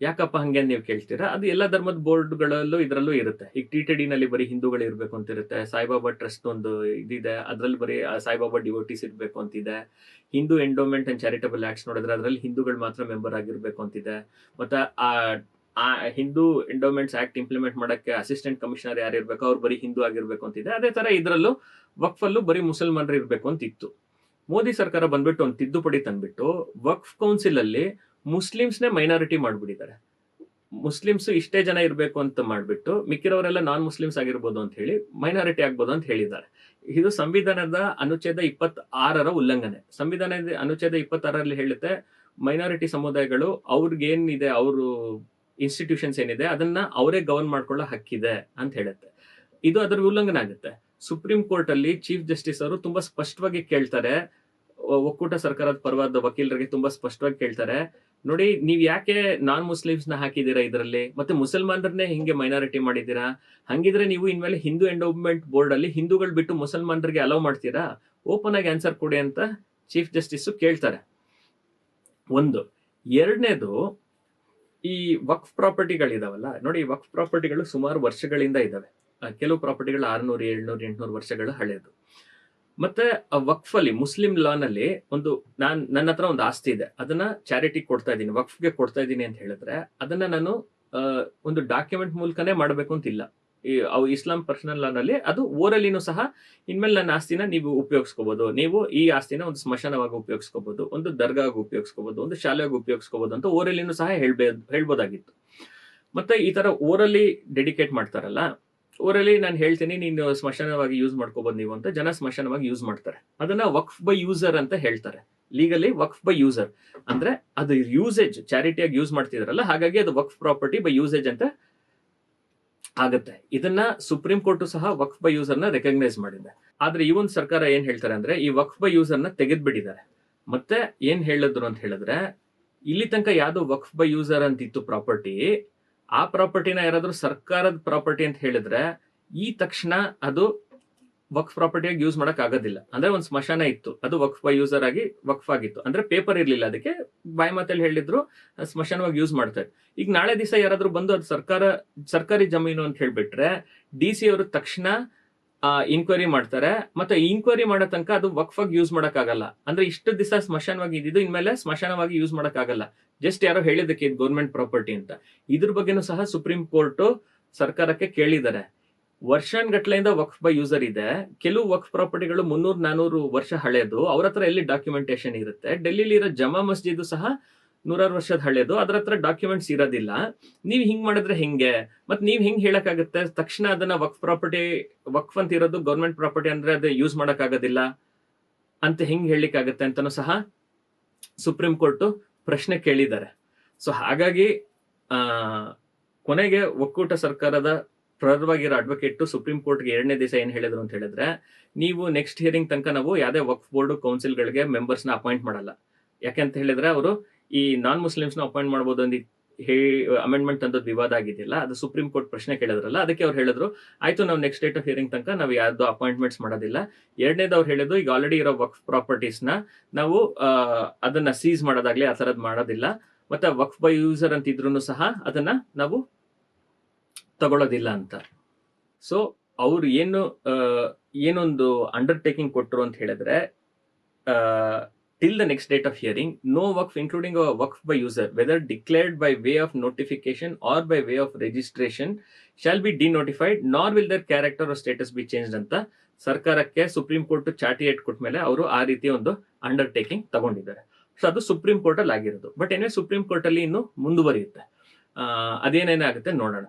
ಯಾಕಪ್ಪ ಹಂಗೆ ನೀವು ಕೇಳ್ತೀರಾ? ಅದು ಎಲ್ಲ ಧರ್ಮದ ಬೋರ್ಡ್ಗಳಲ್ಲೂ ಇದರಲ್ಲೂ ಇರುತ್ತೆ. ಈಗ ಟಿ ಟಿ ಡಿನಲ್ಲಿ ಬರೀ ಹಿಂದೂಗಳು ಇರಬೇಕು ಅಂತ ಇರುತ್ತೆ. ಸಾಯಿಬಾಬಾ ಟ್ರಸ್ಟ್ ಒಂದು ಇದಿದೆ. ಅದರಲ್ಲಿ ಬರೀ ಸಾಯಿಬಾಬಾ ಡಿವೋಟೀಸ್ ಇರಬೇಕು ಅಂತಿದೆ Hindu endowment and charitable acts ನೋಡಿದ್ರೆ ಅದರಲ್ಲಿ ಹಿಂದೂಗಳು ಮಾತ್ರ ಮೆಂಬರ್ ಆಗಿರಬೇಕು ಅಂತಿದೆ ಮತ್ತು, ಆ ಆ, ಹಿಂದೂ ಎಂಡೋಮೆಂಟ್ಸ್ ಆಕ್ಟ್ ಇಂಪ್ಲಿಮೆಂಟ್ ಮಾಡೋಕ್ಕೆ ಅಸಿಸ್ಟೆಂಟ್ ಕಮಿಷನರ್ ಯಾರು ಇರಬೇಕು? ಅವ್ರು ಬರೀ ಹಿಂದೂ ಆಗಿರಬೇಕು ಅಂತಿದೆ ಅದೇ ಥರ ಇದರಲ್ಲೂ ವಕ್ಫಲ್ಲೂ ಬರೀ ಮುಸಲ್ಮಾನರು ಇರಬೇಕು ಅಂತಿತ್ತು ಮೋದಿ ಸರ್ಕಾರ ಬಂದ್ಬಿಟ್ಟು ಒಂದು ತಿದ್ದುಪಡಿ ತಂದ್ಬಿಟ್ಟು ವಕ್ಫ್ ಕೌನ್ಸಿಲ್ ಅಲ್ಲಿ ಮುಸ್ಲಿಮ್ಸ್ನೇ ಮೈನಾರಿಟಿ ಮಾಡ್ಬಿಟ್ಟಿದ್ದಾರೆ. ಮುಸ್ಲಿಮ್ಸ್ ಇಷ್ಟೇ ಜನ ಇರಬೇಕು ಅಂತ ಮಾಡ್ಬಿಟ್ಟು ಮಿಕ್ಕಿರೋರೆಲ್ಲ ನಾನ್ ಮುಸ್ಲಿಮ್ಸ್ ಆಗಿರ್ಬೋದು ಅಂತ ಹೇಳಿ ಮೈನಾರಿಟಿ ಆಗ್ಬೋದು ಅಂತ ಹೇಳಿದ್ದಾರೆ. ಇದು ಸಂವಿಧಾನದ ಅನುಚ್ಛೇದ ಇಪ್ಪತ್ತ್ ಆರರ ಉಲ್ಲಂಘನೆ. ಸಂವಿಧಾನದ ಅನುಚ್ಛೇದ ಇಪ್ಪತ್ತಾರರಲ್ಲಿ ಹೇಳುತ್ತೆ ಮೈನಾರಿಟಿ ಸಮುದಾಯಗಳು ಅವ್ರಿಗೇನಿದೆ, ಅವರು ಇನ್ಸ್ಟಿಟ್ಯೂಷನ್ಸ್ ಏನಿದೆ, ಅದನ್ನ ಅವರೇ ಗವರ್ನ್ ಮಾಡ್ಕೊಳ್ಳೋ ಹಕ್ಕಿದೆ ಅಂತ ಹೇಳುತ್ತೆ. ಇದು ಅದರ ಉಲ್ಲಂಘನೆ ಆಗುತ್ತೆ. ಸುಪ್ರೀಂ ಕೋರ್ಟ್ ಅಲ್ಲಿ ಚೀಫ್ ಜಸ್ಟಿಸ್ ಅವರು ತುಂಬಾ ಸ್ಪಷ್ಟವಾಗಿ ಕೇಳ್ತಾರೆ, ಒಕ್ಕೂಟ ಸರ್ಕಾರದ ಪರವಾದ ವಕೀಲರಿಗೆ ತುಂಬಾ ಸ್ಪಷ್ಟವಾಗಿ ಕೇಳ್ತಾರೆ ನೋಡಿ, ನೀವ್ ಯಾಕೆ ನಾನ್ ಮುಸ್ಲಿಮ್ಸ್ನ ಹಾಕಿದ್ದೀರಾ ಇದರಲ್ಲಿ? ಮತ್ತೆ ಮುಸಲ್ಮಾನರನ್ನೇ ಹಿಂಗೆ ಮೈನಾರಿಟಿ ಮಾಡಿದ್ದೀರಾ? ಹಂಗಿದ್ರೆ ನೀವು ಇನ್ಮೇಲೆ ಹಿಂದೂ ಎಂಡೋಮೆಂಟ್ ಬೋರ್ಡ್ ಅಲ್ಲಿ ಹಿಂದೂಗಳು ಬಿಟ್ಟು ಮುಸಲ್ಮಾನರಿಗೆ ಅಲೌ ಮಾಡ್ತೀರಾ? ಓಪನ್ ಆಗಿ ಆನ್ಸರ್ ಕೊಡಿ ಅಂತ ಚೀಫ್ ಜಸ್ಟಿಸ್ ಕೇಳ್ತಾರೆ. ಒಂದು. ಎರಡನೇದು, ಈ ವಕ್ಫ್ ಪ್ರಾಪರ್ಟಿಗಳಿದಾವಲ್ಲ ನೋಡಿ ವಕ್ಫ್ ಪ್ರಾಪರ್ಟಿಗಳು ಸುಮಾರು ವರ್ಷಗಳಿಂದ ಇದಾವೆ. ಕೆಲವು ಪ್ರಾಪರ್ಟಿಗಳು ಆರ್ನೂರು, ಏಳ್ನೂರು, ಎಂಟುನೂರು ವರ್ಷಗಳು ಹಳೆಯದು ಮತ್ತೆ ಆ ವಕ್ಫ್ ಅಲ್ಲಿ ಮುಸ್ಲಿಂ ಲಾನಲ್ಲಿ ಒಂದು ನಾನ್, ನನ್ನ ಹತ್ರ ಒಂದು ಆಸ್ತಿ ಇದೆ. ಅದನ್ನ ಚಾರಿಟಿ ಕೊಡ್ತಾ ಇದ್ದೀನಿ, ವಕ್ಫ್ಗೆ ಕೊಡ್ತಾ ಇದ್ದೀನಿ ಅಂತ ಹೇಳಿದ್ರೆ, ಅದನ್ನ ನಾನು ಒಂದು ಡಾಕ್ಯುಮೆಂಟ್ ಮೂಲಕನೇ ಮಾಡಬೇಕು ಅಂತಿಲ್ಲ ಈ, ಅವು ಇಸ್ಲಾಂ ಪರ್ಸನಲ್ ಲಾನಲ್ಲಿ, ಅದು ಓರಲ್ಲಿನು ಸಹ, ಇನ್ಮೇಲೆ ನನ್ನ ಆಸ್ತಿನ ನೀವು ಉಪಯೋಗಿಸ್ಕೋಬಹುದು ನೀವು ಈ ಆಸ್ತಿನ ಒಂದು ಸ್ಮಶಾನವಾಗಿ ಉಪಯೋಗಿಸ್ಕೋಬಹುದು ಒಂದು ದರ್ಗಾಗಿ ಉಪಯೋಗಿಸ್ಕೋಬಹುದು ಒಂದು ಶಾಲೆಯಾಗಿ ಉಪಯೋಗಿಸ್ಕೋಬಹುದು ಅಂತ ಓರಲ್ಲಿನೂ ಸಹ ಹೇಳ್ಬೇ, ಹೇಳ್ಬೋದಾಗಿತ್ತು. ಮತ್ತೆ ಈ ತರ ಓರಲ್ಲಿ ಡೆಡಿಕೇಟ್ ಮಾಡ್ತಾರಲ್ಲ ಊರಲ್ಲಿ ನಾನು ಹೇಳ್ತೀನಿ, ನೀನು ಸ್ಮಶಾನವಾಗಿ ಯೂಸ್ ಮಾಡ್ಕೋಬೋದು ನೀವು ಅಂತ ಜನ ಸ್ಮಶಾನವಾಗಿ ಯೂಸ್ ಮಾಡ್ತಾರೆ. ಅದನ್ನ ವಕ್ಫ್ ಬೈ ಯೂಸರ್ ಅಂತ ಹೇಳ್ತಾರೆ. ಲೀಗಲಿ ವಕ್ಫ್ ಬೈ ಯೂಸರ್ ಅಂದ್ರೆ ಅದು ಯೂಸೇಜ್ ಚಾರಿಟಿಯಾಗಿ ಯೂಸ್ ಮಾಡ್ತಿದಾರಲ್ಲ, ಹಾಗಾಗಿ ಅದು ವಕ್ಫ್ ಪ್ರಾಪರ್ಟಿ ಬೈ ಯೂಸೇಜ್ ಅಂತ ಆಗುತ್ತೆ. ಇದನ್ನ ಸುಪ್ರೀಂ ಕೋರ್ಟ್ ಸಹ ವಕ್ಫ್ ಬೈ ಯೂಸರ್ನ ರೆಕಗ್ನೈಸ್ ಮಾಡಿದೆ. ಆದ್ರೆ ಈ ಒಂದು ಸರ್ಕಾರ ಏನ್ ಹೇಳ್ತಾರೆ ಅಂದ್ರೆ, ಈ ವಕ್ಫ್ ಬೈ ಯೂಸರ್ನ ತೆಗೆದ್ಬಿಟ್ಟಿದ್ದಾರೆ. ಮತ್ತೆ ಏನ್ ಹೇಳಿದ್ರು ಅಂತ ಹೇಳಿದ್ರೆ, ಇಲ್ಲಿ ತನಕ ಯಾವ್ದು ವಕ್ಫ್ ಬೈ ಯೂಸರ್ ಅಂತ ಇತ್ತು ಪ್ರಾಪರ್ಟಿ ಆ ಪ್ರಾಪರ್ಟಿನ ಯಾರಾದರೂ ಸರ್ಕಾರದ ಪ್ರಾಪರ್ಟಿ ಅಂತ ಹೇಳಿದ್ರೆ, ಈ ತಕ್ಷಣ ಅದು ವಕ್ಫ್ ಪ್ರಾಪರ್ಟಿಯಾಗಿ ಯೂಸ್ ಮಾಡಕ್ ಆಗೋದಿಲ್ಲ. ಅಂದ್ರೆ ಒಂದು ಸ್ಮಶಾನ ಇತ್ತು, ಅದು ವಕ್ಫ್ ಯೂಸರ್ ಆಗಿ ವಕ್ಫ್ ಆಗಿತ್ತು. ಅಂದ್ರೆ ಪೇಪರ್ ಇರಲಿಲ್ಲ, ಅದಕ್ಕೆ ಬಾಯಿ ಮಾತಲ್ಲಿ ಹೇಳಿದ್ರು ಸ್ಮಶಾನವಾಗಿ ಯೂಸ್ ಮಾಡ್ತಾರೆ ಈಗ ನಾಳೆ ದಿವಸ ಯಾರಾದ್ರೂ ಬಂದು ಅದು ಸರ್ಕಾರ, ಸರ್ಕಾರಿ ಜಮೀನು ಅಂತ ಹೇಳ್ಬಿಟ್ರೆ, ಡಿ ಸಿ ಅವರು ತಕ್ಷಣ ಇನ್ಕ್ವೈರಿ ಮಾಡ್ತಾರೆ. ಮತ್ತೆ ಇನ್ಕ್ವೈರಿ ಮಾಡೋ ತನಕ ಅದು ವಕ್ಫ್ ಆಗಿ ಯೂಸ್ ಮಾಡೋಕ್ಕಾಗಲ್ಲ. ಅಂದ್ರೆ ಇಷ್ಟು ದಿವಸ ಸ್ಮಶಾನವಾಗಿ ಇದ್ದಿದ್ದು, ಇನ್ಮೇಲೆ ಸ್ಮಶಾನವಾಗಿ ಯೂಸ್ ಮಾಡೋಕ್ಕಾಗಲ್ಲ. ಜಸ್ಟ್ ಯಾರೋ ಹೇಳಿದಕ್ಕೆ ಇದು ಗೌರ್ಮೆಂಟ್ ಪ್ರಾಪರ್ಟಿ ಅಂತ. ಇದ್ರ ಬಗ್ಗೆನೂ ಸಹ ಸುಪ್ರೀಂ ಕೋರ್ಟ್ ಸರ್ಕಾರಕ್ಕೆ ಕೇಳಿದ್ದಾರೆ. ವರ್ಷಾನ್ಗಟ್ಲೆಯಿಂದ ವಕ್ಫ್ ಬೈ ಯೂಸರ್ ಇದೆ. ಕೆಲವು ವಕ್ಫ್ ಪ್ರಾಪರ್ಟಿಗಳು ಮುನ್ನೂರ್ ನಾನೂರು ವರ್ಷ ಹಳೆಯದು ಅವ್ರ ಹತ್ರ ಎಲ್ಲಿ ಡಾಕ್ಯುಮೆಂಟೇಶನ್ ಇರುತ್ತೆ? ಡೆಲ್ಲಿಲಿ ಇರೋ ಜಮಾ ಮಸ್ಜಿದ್ ಸಹ ನೂರಾರು ವರ್ಷದ ಹಳೆಯದು ಅದ್ರ ಹತ್ರ ಡಾಕ್ಯುಮೆಂಟ್ಸ್ ಇರೋದಿಲ್ಲ. ನೀವ್ ಹಿಂಗ್ ಮಾಡಿದ್ರೆ ಹೆಂಗೆ? ಮತ್ ನೀವ್ ಹಿಂಗ್ ಹೇಳಕ್ಕಾಗತ್ತೆ? ತಕ್ಷಣ ಅದನ್ನ ವಕ್ ಪ್ರಾಪರ್ಟಿ ವಕ್ಫ್ ಅಂತ ಇರೋದು ಗೌರ್ಮೆಂಟ್ ಪ್ರಾಪರ್ಟಿ ಅಂದ್ರೆ ಅದು ಯೂಸ್ ಮಾಡಕ್ ಆಗೋದಿಲ್ಲ ಅಂತ ಹೆಂಗ್ ಹೇಳಲಿಕ್ಕಾಗತ್ತೆ ಅಂತಾನು ಸಹ ಸುಪ್ರೀಂ ಕೋರ್ಟ್ ಪ್ರಶ್ನೆ ಕೇಳಿದ್ದಾರೆ. ಸೊ ಹಾಗಾಗಿ ಕೊನೆಗೆ ಒಕ್ಕೂಟ ಸರ್ಕಾರದ ಪ್ರರವಾಗಿರೋ ಅಡ್ವೊಕೇಟ್ ಸುಪ್ರೀಂ ಕೋರ್ಟ್ಗೆ ಎರಡನೇ ದಿವಸ ಏನ್ ಹೇಳಿದ್ರು ಅಂತ ಹೇಳಿದ್ರೆ, ನೀವು ನೆಕ್ಸ್ಟ್ ಹಿಯರಿಂಗ್ ತನಕ ನಾವು ಯಾವುದೇ ವಕ್ಫ್ ಬೋರ್ಡ್ ಕೌನ್ಸಿಲ್ಗಳಿಗೆ ಮೆಂಬರ್ಸ್ನ ಅಪಾಯಿಂಟ್ ಮಾಡಲ್ಲ. ಯಾಕೆಂತ ಹೇಳಿದ್ರೆ, ಅವರು ಈ ನಾನ್ ಮುಸ್ಲಿಮ್ಸ್ನ ಅಪಾಯಿಂಟ್ ಮಾಡಬಹುದು ಅಂತ ಅಮೆಂಡ್ಮೆಂಟ್ ತಂದದ್ದು ವಿವಾದ ಆಗಿದೆಯಲ್ಲ, ಅದು ಸುಪ್ರೀಂ ಕೋರ್ಟ್ ಪ್ರಶ್ನೆ ಕೇಳಿದ್ರಲ್ಲ, ಅದಕ್ಕೆ ಅವ್ರು ಹೇಳಿದ್ರು, ಆಯ್ತು, ನಾವು ನೆಕ್ಸ್ಟ್ ಡೇಟ್ ಆಫ್ ಹಿಯರಿಂಗ್ ತನಕ ನಾವು ಯಾವ್ದು ಅಪಾಯಿಂಟ್ಮೆಂಟ್ಸ್ ಮಾಡೋದಿಲ್ಲ. ಎರಡನೇದು ಅವ್ರು ಹೇಳಿದ್ರು, ಈಗ ಆಲ್ರೆಡಿ ಇರೋ ವಕ್ಫ್ನ ನಾವು ಅದನ್ನ ಸೀಸ್ ಮಾಡೋದಾಗ್ಲಿ ಆ ತರದ್ ಮಾಡೋದಿಲ್ಲ. ಮತ್ತೆ ವಕ್ಫ್ ಬೈ ಯೂಸರ್ ಅಂತ ಇದ್ರು ಸಹ ಅದನ್ನ ನಾವು ತಗೊಳ್ಳೋದಿಲ್ಲ ಅಂತ. ಸೊ ಅವ್ರು ಏನು ಏನೊಂದು ಅಂಡರ್ಟೇಕಿಂಗ್ ಕೊಟ್ಟರು ಅಂತ ಹೇಳಿದ್ರೆ till the next date of hearing no waqf including waqf by user whether declared by way of notification or by way of registration shall be denotified nor will their character or status be change ಅಂತ ಸರ್ಕಾರಕ್ಕೆ supreme court ಚಾಟಿ eight ಕೊಟ್ಟ ಮೇಲೆ ಅವರು ಆ ರೀತಿ ಒಂದು undertaking ತಗೊಂಡಿದ್ದಾರೆ. ಸೊ ಅದು ಸುಪ್ರೀಂ ಕೋರ್ಟ್ ಅಲ್ಲಿ ಆಗಿರೋದು. ಬಟ್ ಏನೇ ಸುಪ್ರೀಂ ಕೋರ್ಟ್ ಅಲ್ಲಿ ಇನ್ನು ಮುಂದುವರಿಯುತ್ತೆ. ಅದೇನೇನಾಗುತ್ತೆ ನೋಡೋಣ.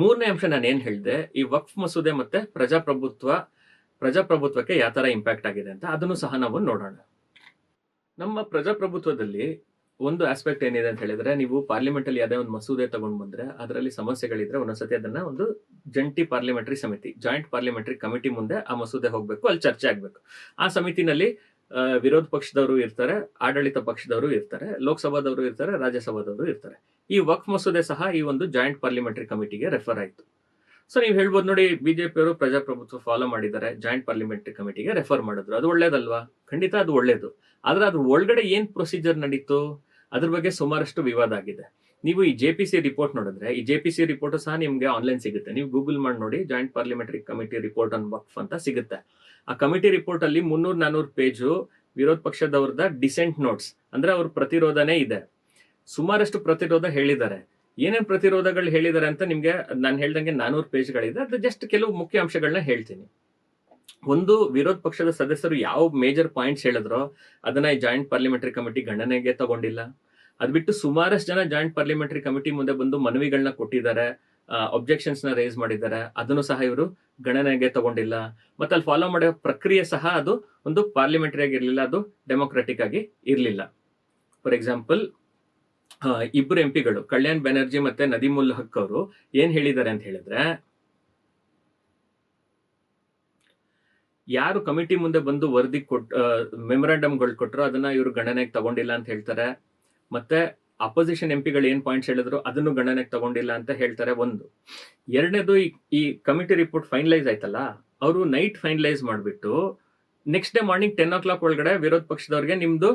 ಮೂರನೇ ಅಂಶ ನಾನು ಏನ್ ಹೇಳಿದೆ, ಈ ವಕ್ಫ್ ಮಸೂದೆ ಮತ್ತೆ ಪ್ರಜಾಪ್ರಭುತ್ವ, ಪ್ರಜಾಪ್ರಭುತ್ವಕ್ಕೆ ಯಾವ ತರ ಇಂಪ್ಯಾಕ್ಟ್ ಆಗಿದೆ ಅಂತ ಅದನ್ನು ಸಹ ನಾವು ನೋಡೋಣ. ನಮ್ಮ ಪ್ರಜಾಪ್ರಭುತ್ವದಲ್ಲಿ ಒಂದು ಆಸ್ಪೆಕ್ಟ್ ಏನಿದೆ ಅಂತ ಹೇಳಿದ್ರೆ, ನೀವು ಪಾರ್ಲಿಮೆಂಟ್ ಅಲ್ಲಿ ಯಾವುದೇ ಒಂದು ಮಸೂದೆ ತಗೊಂಡ್ ಬಂದ್ರೆ ಅದರಲ್ಲಿ ಸಮಸ್ಯೆಗಳಿದ್ರೆ ಒಂದೊಂದ್ಸತಿ ಅದನ್ನ ಒಂದು ಜಂಟಿ ಪಾರ್ಲಿಮೆಂಟರಿ ಸಮಿತಿ ಜಾಯಿಂಟ್ ಪಾರ್ಲಿಮೆಂಟರಿ ಕಮಿಟಿ ಮುಂದೆ ಆ ಮಸೂದೆ ಹೋಗ್ಬೇಕು, ಅಲ್ಲಿ ಚರ್ಚೆ ಆಗ್ಬೇಕು. ಆ ಸಮಿತಿನಲ್ಲಿ ವಿರೋಧ ಪಕ್ಷದವರು ಇರ್ತಾರೆ, ಆಡಳಿತ ಪಕ್ಷದವರು ಇರ್ತಾರೆ, ಲೋಕಸಭಾದವರು ಇರ್ತಾರೆ, ರಾಜ್ಯಸಭಾದವರು ಇರ್ತಾರೆ. ಈ ವಕ್ಫ್ ಮಸೂದೆ ಸಹ ಈ ಒಂದು ಜಾಯಿಂಟ್ ಪಾರ್ಲಿಮೆಂಟರಿ ಕಮಿಟಿಗೆ ರೆಫರ್ ಆಯ್ತು. ಸೊ ನೀವು ಹೇಳ್ಬೋದು ನೋಡಿ ಬಿಜೆಪಿ ಅವರು ಪ್ರಜಾಪ್ರಭುತ್ವ ಫಾಲೋ ಮಾಡಿದ್ದಾರೆ. ಜಾಯಿಂಟ್ ಪಾರ್ಲಿಮೆಂಟರಿ ಕಮಿಟಿಗೆ ರೆಫರ್ ಮಾಡಿದ್ರು. ಅದು ಒಳ್ಳೇದಲ್ವಾ? ಖಂಡಿತ ಅದು ಒಳ್ಳೇದು. ಆದ್ರೆ ಅದ್ರ ಒಳಗಡೆ ಏನ್ ಪ್ರೊಸೀಜರ್ ನಡೀತು? ಅದ್ರ ಬಗ್ಗೆ ಸುಮಾರಷ್ಟು ವಿವಾದ ಆಗಿದೆ. ನೀವು ಈ ಜೆ ಪಿ ಸಿ ರಿಪೋರ್ಟ್ ನೋಡಿದ್ರೆ, ಈ ಜೆ ಪಿ ಸಿ ರಿಪೋರ್ಟ್ ಸಹ ನಿಮ್ಗೆ ಆನ್ಲೈನ್ ಸಿಗುತ್ತೆ. ನೀವು ಗೂಗಲ್ ಮಾಡಿ ನೋಡಿ joint parliamentary committee report on waqf ಅಂತ ಸಿಗುತ್ತೆ. ಆ ಕಮಿಟಿ ರಿಪೋರ್ಟ್ ಅಲ್ಲಿ ಮುನ್ನೂರ್ ನಾನೂರ್ ಪೇಜು ವಿರೋಧ ಪಕ್ಷದವ್ರದ ಡಿಸೆಂಟ್ ನೋಟ್ಸ್ ಅಂದ್ರೆ ಅವ್ರ ಪ್ರತಿರೋಧನೇ ಇದೆ. ಸುಮಾರಷ್ಟು ಪ್ರತಿರೋಧ ಹೇಳಿದ್ದಾರೆ. ಏನೇನ್ ಪ್ರತಿರೋಧಗಳು ಹೇಳಿದ್ದಾರೆ ಅಂತ ನಿಮ್ಗೆ, ನಾನು ಹೇಳ್ದಂಗೆ ನಾನೂರು ಪೇಜ್ಗಳಿದೆ. ಅದು ಜಸ್ಟ್ ಕೆಲವು ಮುಖ್ಯ ಅಂಶಗಳನ್ನ ಹೇಳ್ತೀನಿ. ಒಂದು, ವಿರೋಧ ಪಕ್ಷದ ಸದಸ್ಯರು ಯಾವ ಮೇಜರ್ ಪಾಯಿಂಟ್ಸ್ ಹೇಳಿದ್ರೋ, ಅದನ್ನ ಈ ಜಾಯಿಂಟ್ ಪಾರ್ಲಿಮೆಂಟರಿ ಕಮಿಟಿ ಗಣನೆಗೆ ತಗೊಂಡಿಲ್ಲ. ಅದ್ ಬಿಟ್ಟು ಸುಮಾರಷ್ಟು ಜನ ಜಾಯಿಂಟ್ ಪಾರ್ಲಿಮೆಂಟರಿ ಕಮಿಟಿ ಮುಂದೆ ಬಂದು ಮನವಿಗಳನ್ನ ಕೊಟ್ಟಿದ್ದಾರೆ ಅಬ್ಜೆಕ್ಷನ್ಸ್ನ ರೇಸ್ ಮಾಡಿದ್ದಾರೆ. ಅದನ್ನು ಸಹ ಇವರು ಗಣನೆಗೆ ತಗೊಂಡಿಲ್ಲ. ಮತ್ತೆ ಅಲ್ಲಿ ಫಾಲೋ ಮಾಡೋ ಪ್ರಕ್ರಿಯೆ ಸಹ ಅದು ಒಂದು ಪಾರ್ಲಿಮೆಂಟರಿ ಆಗಿರ್ಲಿಲ್ಲ, ಅದು ಡೆಮೊಕ್ರೆಟಿಕ್ ಆಗಿ ಇರಲಿಲ್ಲ. ಫಾರ್ ಎಕ್ಸಾಂಪಲ್ ಇಬ್ರು ಎಂ ಪಿಗಳು ಕಲ್ಯಾಣ್ ಬ್ಯಾನರ್ಜಿ ಮತ್ತೆ ನದೀಮುಲ್ ಹಕ್ ಅವರು ಏನ್ ಹೇಳಿದ್ದಾರೆ ಅಂತ ಹೇಳಿದ್ರೆ, ಯಾರು ಕಮಿಟಿ ಮುಂದೆ ಬಂದು ವರದಿ ಕೊಟ್ ಮೆಮೊರಾಂಡಮ್ಗಳು ಕೊಟ್ಟರು ಅದನ್ನ ಇವರು ಗಣನೆಗೆ ತಗೊಂಡಿಲ್ಲ ಅಂತ ಹೇಳ್ತಾರೆ. ಮತ್ತೆ ಅಪೋಸಿಷನ್ ಎಂ ಪಿಗಳು ಏನ್ ಪಾಯಿಂಟ್ಸ್ ಹೇಳಿದ್ರು ಅದನ್ನು ಗಣನೆಗೆ ತಗೊಂಡಿಲ್ಲ ಅಂತ ಹೇಳ್ತಾರೆ ಒಂದು. ಎರಡನೇದು ಈ- ಕಮಿಟಿ ರಿಪೋರ್ಟ್ ಫೈನಲೈಸ್ ಆಯ್ತಲ್ಲ, ಅವರು ನೈಟ್ ಫೈನಲೈಸ್ ಮಾಡಿಬಿಟ್ಟು next day morning ten o'clock ಒಳಗಡೆ ವಿರೋಧ ಪಕ್ಷದವ್ರಿಗೆ ನಿಮ್ದು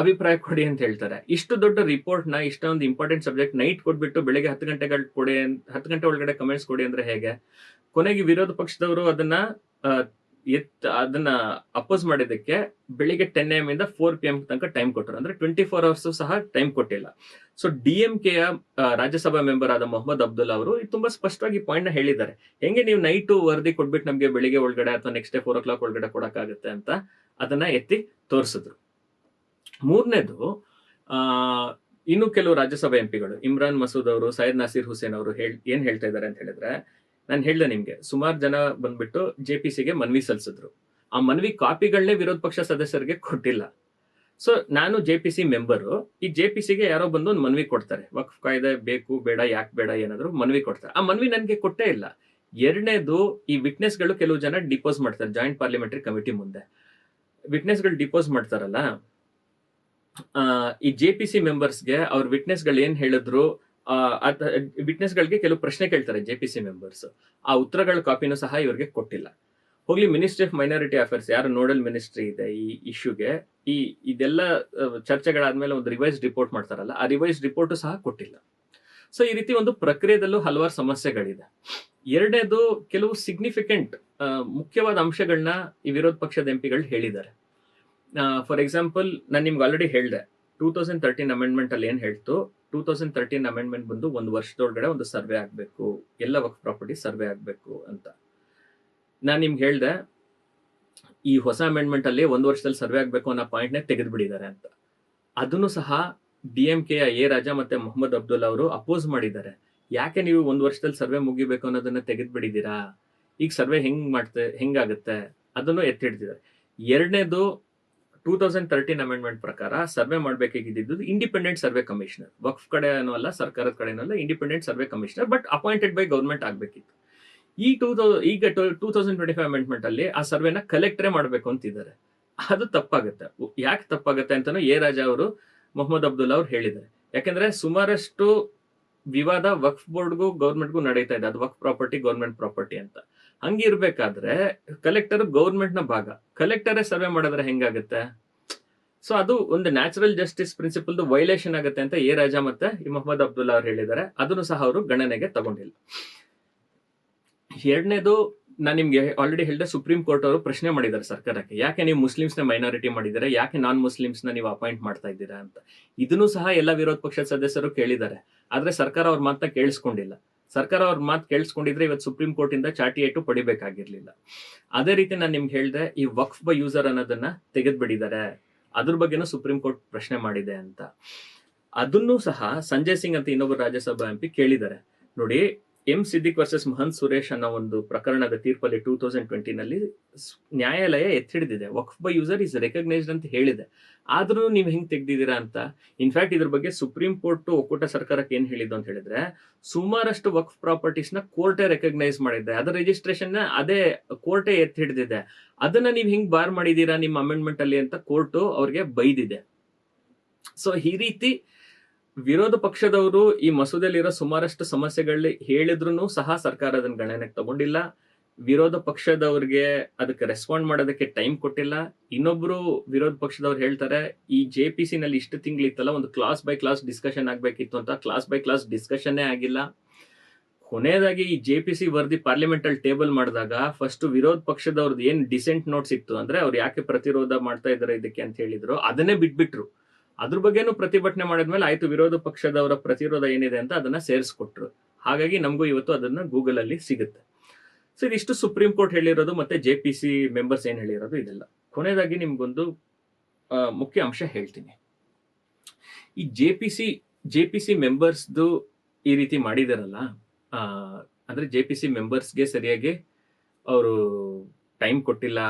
ಅಭಿಪ್ರಾಯ ಕೊಡಿ ಅಂತ ಹೇಳ್ತಾರೆ. ಇಷ್ಟು ದೊಡ್ಡ ರಿಪೋರ್ಟ್ನ ಇಷ್ಟೊಂದು ಇಂಪಾರ್ಟೆಂಟ್ ಸಬ್ಜೆಕ್ಟ್ ನೈಟ್ ಕೊಟ್ಬಿಟ್ಟು ಬೆಳಿಗ್ಗೆ ಹತ್ತು ಗಂಟೆಗಳು ಕೊಡಿ ಹತ್ತು ಗಂಟೆ ಒಳಗಡೆ ಕಮೆಂಟ್ಸ್ ಕೊಡಿ ಅಂದ್ರೆ ಹೇಗೆ? ಕೊನೆಗೆ ವಿರೋಧ ಪಕ್ಷದವರು ಅದನ್ನ ಎತ್, ಅದನ್ನ ಅಪೋಸ್ ಮಾಡಿದಕ್ಕೆ ಬೆಳಿಗ್ಗೆ ಟೆನ್ ಎಂ ಇಂದ ಫೋರ್ ಪಿ ಎಂ ತನಕ ಟೈಮ್ ಕೊಟ್ಟರು. ಅಂದ್ರೆ ಟ್ವೆಂಟಿ ಫೋರ್ ಅವರ್ಸ್ ಸಹ ಟೈಮ್ ಕೊಟ್ಟಿಲ್ಲ. ಸೊ ಡಿ ಎಂ ಕೆಯ ರಾಜ್ಯಸಭಾ ಮೆಂಬರ್ ಆದ ಮೊಹಮ್ಮದ್ ಅಬ್ದುಲ್ಲಾ ಅವರು ತುಂಬಾ ಸ್ಪಷ್ಟವಾಗಿ ಪಾಯಿಂಟ್ನ ಹೇಳಿದ್ದಾರೆ. ಹೆಂಗೆ ನೀವು ನೈಟ್ ವರದಿ ಕೊಟ್ಬಿಟ್ಟು ನಮಗೆ ಬೆಳಿಗ್ಗೆ ಒಳಗಡೆ ಅಥವಾ next day four o'clock ಒಳಗಡೆ ಕೊಡಕ್ಕಾಗುತ್ತೆ ಅಂತ ಅದನ್ನ ಎತ್ತಿ ತೋರಿಸಿದ್ರು. ಮೂರನೇದು ಇನ್ನು ಕೆಲವು ರಾಜ್ಯಸಭೆ ಎಂಪಿಗಳು, ಇಮ್ರಾನ್ ಮಸೂದ್ ಅವರು, ಸೈಯದ್ ನಾಸೀರ್ ಹುಸೇನ್ ಅವರು ಹೇಳ್, ಏನ್ ಹೇಳ್ತಾ ಇದ್ದಾರೆ ಅಂತ ಹೇಳಿದ್ರೆ, ನಾನು ಹೇಳ್ದೆ ನಿಮ್ಗೆ, ಸುಮಾರು ಜನ ಬಂದ್ಬಿಟ್ಟು ಜೆ ಪಿ ಸಿಗೆ ಮನವಿ ಸಲ್ಲಿಸಿದ್ರು ಆ ಮನವಿ ಕಾಪಿಗಳನ್ನೇ ವಿರೋಧ ಪಕ್ಷ ಸದಸ್ಯರಿಗೆ ಕೊಟ್ಟಿಲ್ಲ. ಸೊ, ನಾನು ಜೆ ಪಿ ಸಿ ಮೆಂಬರು, ಈ ಜೆ ಪಿ ಸಿಗೆ ಯಾರೋ ಬಂದು ಒಂದು ಮನವಿ ಕೊಡ್ತಾರೆ. ವಕ್ಫ್ ಕಾಯ್ದೆ ಬೇಕು, ಬೇಡ, ಯಾಕೆ ಬೇಡ, ಏನಾದ್ರು ಮನವಿ ಕೊಡ್ತಾರೆ. ಆ ಮನವಿ ನನಗೆ ಕೊಟ್ಟೇ ಇಲ್ಲ. ಎರಡನೇದು, ಈ ವಿಟ್ನೆಸ್ಗಳು ಕೆಲವು ಜನ ಡಿಪೋಸ್ ಮಾಡ್ತಾರೆ, ಜಾಯಿಂಟ್ ಪಾರ್ಲಿಮೆಂಟರಿ ಕಮಿಟಿ ಮುಂದೆ. ವಿಟ್ನೆಸ್ಗಳು ಡಿಪೋಸ್ ಮಾಡ್ತಾರಲ್ಲ ಈ ಜೆ ಪಿ ಸಿ ಮೆಂಬರ್ಸ್ಗೆ ಅವ್ರ ವಿಟ್ನೆಸ್ಗಳು ಏನ್ ಹೇಳಿದ್ರು ವಿಟ್ನೆಸ್ ಗಳಿಗೆ ಕೆಲವು ಪ್ರಶ್ನೆ ಕೇಳ್ತಾರೆ ಜೆ ಪಿ ಸಿ ಮೆಂಬರ್ಸ್ ಆ ಉತ್ತರಗಳ ಕಾಪಿನೂ ಸಹ ಇವರಿಗೆ ಕೊಟ್ಟಿಲ್ಲ. ಹೋಗ್ಲಿ ಮಿನಿಸ್ಟ್ರಿ ಆಫ್ ಮೈನಾರಿಟಿ ಅಫೇರ್ಸ್ ಯಾರು ನೋಡಲ್ ಮಿನಿಸ್ಟ್ರಿ ಇದೆ ಈ ಇಶ್ಯೂಗೆ ಈ, ಇದೆಲ್ಲ ಚರ್ಚೆಗಳಾದ್ಮೇಲೆ ಒಂದು ರಿವೈಸ್ ರಿಪೋರ್ಟ್ ಮಾಡ್ತಾರಲ್ಲ, ಆ ರಿವೈಸ್ ರಿಪೋರ್ಟ್ ಸಹ ಕೊಟ್ಟಿಲ್ಲ. ಸೊ ಈ ರೀತಿ ಒಂದು ಪ್ರಕ್ರಿಯೆದಲ್ಲೂ ಹಲವಾರು ಸಮಸ್ಯೆಗಳಿದೆ. ಎರಡನೇದು, ಕೆಲವು ಸಿಗ್ನಿಫಿಕೆಂಟ್ ಮುಖ್ಯವಾದ ಅಂಶಗಳನ್ನ ಈ ವಿರೋಧ ಪಕ್ಷದ ಎಂಪಿಗಳು ಹೇಳಿದ್ದಾರೆ. ಫಾರ್ ಎಕ್ಸಾಂಪಲ್ ನಾನು ನಿಮ್ಗೆ ಆಲ್ರೆಡಿ ಹೇಳಿದೆ ಟೂ ತೌಸಂಡ್ ತರ್ಟೀನ್ ಅಮೆಂಡ್ಮೆಂಟ್ ಅಲ್ಲಿ ಏನು ಹೇಳ್ತು ಟೂ ತೌಸಂಡ್ ತರ್ಟೀನ್ ಅಮೆಂಡ್ಮೆಂಟ್ ಬಂದು ಒಂದು ವರ್ಷದೊಳಗಡೆ ಒಂದು ಸರ್ವೆ ಆಗಬೇಕು, ಎಲ್ಲ ವರ್ಕ್ ಪ್ರಾಪರ್ಟಿ ಸರ್ವೆ ಆಗಬೇಕು ಅಂತ. ನಾನು ನಿಮ್ಗೆ ಹೇಳಿದೆ, ಈ ಹೊಸ ಅಮೆಂಡ್ಮೆಂಟ್ ಅಲ್ಲಿ ಒಂದು ವರ್ಷದಲ್ಲಿ ಸರ್ವೆ ಆಗಬೇಕು ಅನ್ನೋ ಪಾಯಿಂಟ್ನೇ ತೆಗೆದು ಬಿಡಿದ್ದಾರೆ ಅಂತ. ಅದನ್ನು ಸಹ D M K A Raja ಮತ್ತೆ ಮೊಹಮ್ಮದ್ ಅಬ್ದುಲ್ ಅವರು ಅಪೋಸ್ ಮಾಡಿದ್ದಾರೆ. ಯಾಕೆ ನೀವು ಒಂದು ವರ್ಷದಲ್ಲಿ ಸರ್ವೆ ಮುಗಿಬೇಕು ಅನ್ನೋದನ್ನ ತೆಗೆದು ಬಿಡಿದ್ದೀರಾ ಈಗ ಸರ್ವೆ ಹೆಂಗ್ ಮಾಡ್ತೆ, ಹೆಂಗಾಗುತ್ತೆ? ಅದನ್ನು ಎತ್ತಿಡ್ತಿದ್ದಾರೆ. ಎರಡನೇದು ಟೂ ತೌಸಂಡ್ ತರ್ಟೀನ್ ಅಮೆಂಡ್ಮೆಂಟ್ ಪ್ರಕಾರ ಸರ್ವೆ ಮಾಡಬೇಕಾಗಿದ್ದು ಇಂಡಿಪೆಂಡೆಂಟ್ ಸರ್ವೆ ಕಮಿಷನರ್ ವಕ್ಫ್ ಕಡೆನೂ ಅಲ್ಲ, ಸರ್ಕಾರದ ಕಡೆನೂ ಅಲ್ಲ independent survey commissioner but appointed by government ಆಗಬೇಕಿತ್ತು. ಈ ಟೂ ಈಗ two thousand twenty five amendment ಅಲ್ಲಿ ಆ ಸರ್ವೆನ ಕಲೆಕ್ಟ್ರೇ ಮಾಡಬೇಕು ಅಂತಿದ್ದಾರೆ. ಅದು ತಪ್ಪಾಗುತ್ತೆ. ಯಾಕೆ ತಪ್ಪಾಗುತ್ತೆ ಅಂತಾನು ಎ ರಾಜಾ ಅವರು ಮೊಹಮ್ಮದ್ ಅಬ್ದುಲ್ಲಾ ಅವ್ರು ಹೇಳಿದ್ದಾರೆ. ಯಾಕಂದ್ರೆ ಸುಮಾರಷ್ಟು ವಿವಾದ ವಕ್ಫ್ ಬೋರ್ಡ್ಗೂ ಗೌರ್ಮೆಂಟ್ಗೂ ನಡೀತಾ ಇದೆ. ಅದು ವಕ್ಫ್ ಪ್ರಾಪರ್ಟಿ ಗೌರ್ಮೆಂಟ್ ಪ್ರಾಪರ್ಟಿ ಅಂತ. ಹಂಗಿರ್ಬೇಕಾದ್ರೆ ಕಲೆಕ್ಟರ್ ಗೌರ್ಮೆಂಟ್ನ ಭಾಗ. ಕಲೆಕ್ಟರೇ ಸರ್ವೆ ಮಾಡಿದ್ರೆ ಹೆಂಗಾಗುತ್ತೆ? ಸೊ ಅದು ಒಂದು ನ್ಯಾಚುರಲ್ ಜಸ್ಟಿಸ್ ಪ್ರಿನ್ಸಿಪಲ್ ವೈಲೇಷನ್ ಆಗುತ್ತೆ ಅಂತ ಎ ರಾಜಾ ಮತ್ತೆ ಈ ಮೊಹಮ್ಮದ್ ಅಬ್ದುಲ್ಲಾ ಅವ್ರು ಹೇಳಿದ್ದಾರೆ. ಅದನ್ನು ಸಹ ಅವರು ಗಣನೆಗೆ ತಗೊಂಡಿಲ್ಲ. ಎರಡನೇದು, ನಾನು ನಿಮ್ಗೆ ಆಲ್ರೆಡಿ ಹೇಳಿದೆ ಸುಪ್ರೀಂ ಕೋರ್ಟ್ ಅವರು ಪ್ರಶ್ನೆ ಮಾಡಿದ್ದಾರೆ ಸರ್ಕಾರಕ್ಕೆ. ಯಾಕೆ ನೀವು ಮುಸ್ಲಿಮ್ಸ್ನ ಮೈನಾರಿಟಿ ಮಾಡಿದ್ದಾರೆ? ಯಾಕೆ ನಾನ್ ಮುಸ್ಲಿಮ್ಸ್ನ ನೀವು ಅಪಾಯಿಂಟ್ ಮಾಡ್ತಾ ಇದ್ದೀರಾ ಅಂತ. ಇದನ್ನು ಸಹ ಎಲ್ಲ ವಿರೋಧ ಪಕ್ಷದ ಸದಸ್ಯರು ಕೇಳಿದ್ದಾರೆ. ಆದ್ರೆ ಸರ್ಕಾರ ಅವ್ರ ಮಾತನ್ನ ಕೇಳಿಸ್ಕೊಂಡಿಲ್ಲ. ಸರ್ಕಾರ ಅವ್ರ ಮಾತು ಕೇಳಿಸ್ಕೊಂಡಿದ್ರೆ ಇವತ್ತು ಸುಪ್ರೀಂ ಕೋರ್ಟ್ ಇಂದ ಚಾಟಿ ಏಟು ಪಡಿಬೇಕಾಗಿರ್ಲಿಲ್ಲ. ಅದೇ ರೀತಿ ನಾನು ನಿಮ್ಗೆ ಹೇಳ್ದೆ, ಈ ವಕ್ಫ್ ಬೈ ಯೂಸರ್ ಅನ್ನೋದನ್ನ ತೆಗೆದ್ಬಿಟ್ಟಿದ್ದಾರೆ ಅದ್ರ ಬಗ್ಗೆನೂ ಸುಪ್ರೀಂ ಕೋರ್ಟ್ ಪ್ರಶ್ನೆ ಮಾಡಿದೆ ಅಂತ. ಅದನ್ನು ಸಹ ಸಂಜಯ್ ಸಿಂಗ್ ಅಂತ ಇನ್ನೊಬ್ಬರು ರಾಜ್ಯಸಭಾ ಎಂ ಪಿ ಕೇಳಿದ್ದಾರೆ ನೋಡಿ ಎಂ ಸಿದ್ದಿಕ್ ವರ್ಸಸ್ ಮಹಂತ್ ಸುರೇಶ್ ಅನ್ನೋ ಒಂದು ಪ್ರಕರಣದ ತೀರ್ಪಲ್ಲಿ ಟೂ ತೌಸಂಡ್ ಟ್ವೆಂಟಿನಲ್ಲಿ ನ್ಯಾಯಾಲಯ ಎತ್ತಿಡಿದಿದೆ. Waqf by user is recognised ಅಂತ ಹೇಳಿದೆ. ಆದ್ರೂ ನೀವು ಹೆಂಗ್ ತೆಗ್ದಿದ್ದೀರಾ ಅಂತ? ಇನ್ಫ್ಯಾಕ್ಟ್ ಇದ್ರ ಬಗ್ಗೆ ಸುಪ್ರೀಂ ಕೋರ್ಟ್ ಒಕ್ಕೂಟ ಸರ್ಕಾರಕ್ಕೆ ಏನ್ ಹೇಳಿದ್ದು ಅಂತ ಹೇಳಿದ್ರೆ, ಸುಮಾರಷ್ಟು ವಕ್ಫ್ ಪ್ರಾಪರ್ಟೀಸ್ನ ಕೋರ್ಟೇ ರೆಕಗ್ನೈಸ್ ಮಾಡಿದೆ ಅದರ ರಿಜಿಸ್ಟ್ರೇಷನ್ ಅದೇ ಕೋರ್ಟೇ ಎತ್ತಿ ಹಿಡಿದಿದೆ ಅದನ್ನ ನೀವು ಹಿಂಗ್ ಬಾರ್ ಮಾಡಿದೀರಾ ನಿಮ್ಮ ಅಮೆಂಡ್ಮೆಂಟ್ ಅಲ್ಲಿ ಅಂತ ಕೋರ್ಟ್ ಅವ್ರಿಗೆ ಬೈದಿದೆ. ಸೊ ಈ ರೀತಿ ವಿರೋಧ ಪಕ್ಷದವರು ಈ ಮಸೂದೆಯಲ್ಲಿರೋ ಸುಮಾರಷ್ಟು ಸಮಸ್ಯೆಗಳಲ್ಲಿ ಹೇಳಿದ್ರು ಸಹ ಸರ್ಕಾರ ಅದನ್ನ ಗಣನೆಗೆ ತಗೊಂಡಿಲ್ಲ. ವಿರೋಧ ಪಕ್ಷದವ್ರಿಗೆ ಅದಕ್ಕೆ ರೆಸ್ಪಾಂಡ್ ಮಾಡೋದಕ್ಕೆ ಟೈಮ್ ಕೊಟ್ಟಿಲ್ಲ. ಇನ್ನೊಬ್ರು ವಿರೋಧ ಪಕ್ಷದವ್ರು ಹೇಳ್ತಾರೆ, ಈ ಜೆ ಪಿ ಸಿ ನಲ್ಲಿ ಇಷ್ಟು ತಿಂಗಳಿತ್ತಲ್ಲ, ಒಂದು ಕ್ಲಾಸ್ ಬೈ ಕ್ಲಾಸ್ ಡಿಸ್ಕಷನ್ ಆಗ್ಬೇಕಿತ್ತು ಅಂತ. ಕ್ಲಾಸ್ ಬೈ ಕ್ಲಾಸ್ ಡಿಸ್ಕಷನ್ನೇ ಆಗಿಲ್ಲ. ಕೊನೆಯದಾಗಿ ಈ ಜೆ ಪಿ ಸಿ ವರದಿ ಪಾರ್ಲಿಮೆಂಟ್ ಅಲ್ಲಿ ಟೇಬಲ್ ಮಾಡಿದಾಗ ಫಸ್ಟ್ ವಿರೋಧ ಪಕ್ಷದವ್ರದ್ದು ಏನ್ ಡಿಸೆಂಟ್ ನೋಟ್ಸ್ ಇತ್ತು ಅಂದ್ರೆ ಅವ್ರು ಯಾಕೆ ಪ್ರತಿರೋಧ ಮಾಡ್ತಾ ಇದಾರೆ ಇದಕ್ಕೆ ಅಂತ ಹೇಳಿದ್ರು. ಅದನ್ನೇ ಬಿಟ್ಬಿಟ್ರು. ಅದ್ರ ಬಗ್ಗೆನೂ ಪ್ರತಿಭಟನೆ ಮಾಡಿದ್ಮೇಲೆ ಆಯ್ತು, ವಿರೋಧ ಪಕ್ಷದವರ ಪ್ರತಿರೋಧ ಏನಿದೆ ಅಂತ ಅದನ್ನ ಸೇರಿಸ್ಕೊಟ್ರು. ಹಾಗಾಗಿ ನಮಗೂ ಇವತ್ತು ಅದನ್ನ ಗೂಗಲ್ ಅಲ್ಲಿ ಸಿಗುತ್ತೆ. ಸೊ ಇದಿಷ್ಟು ಸುಪ್ರೀಂ ಕೋರ್ಟ್ ಹೇಳಿರೋದು ಮತ್ತೆ ಜೆ ಪಿ ಸಿ ಮೆಂಬರ್ಸ್ ಏನ್ ಹೇಳಿರೋದು ಇದೆಲ್ಲ. ಕೊನೆಯದಾಗಿ ನಿಮ್ಗೊಂದು ಮುಖ್ಯ ಅಂಶ ಹೇಳ್ತೀನಿ. ಈ J P C J P C ಮೆಂಬರ್ಸ್ದು ಈ ರೀತಿ ಮಾಡಿದಾರಲ್ಲ ಅಂದ್ರೆ ಜೆ ಪಿ ಸಿ ಮೆಂಬರ್ಸ್ಗೆ ಸರಿಯಾಗಿ ಅವರು ಟೈಮ್ ಕೊಟ್ಟಿಲ್ಲ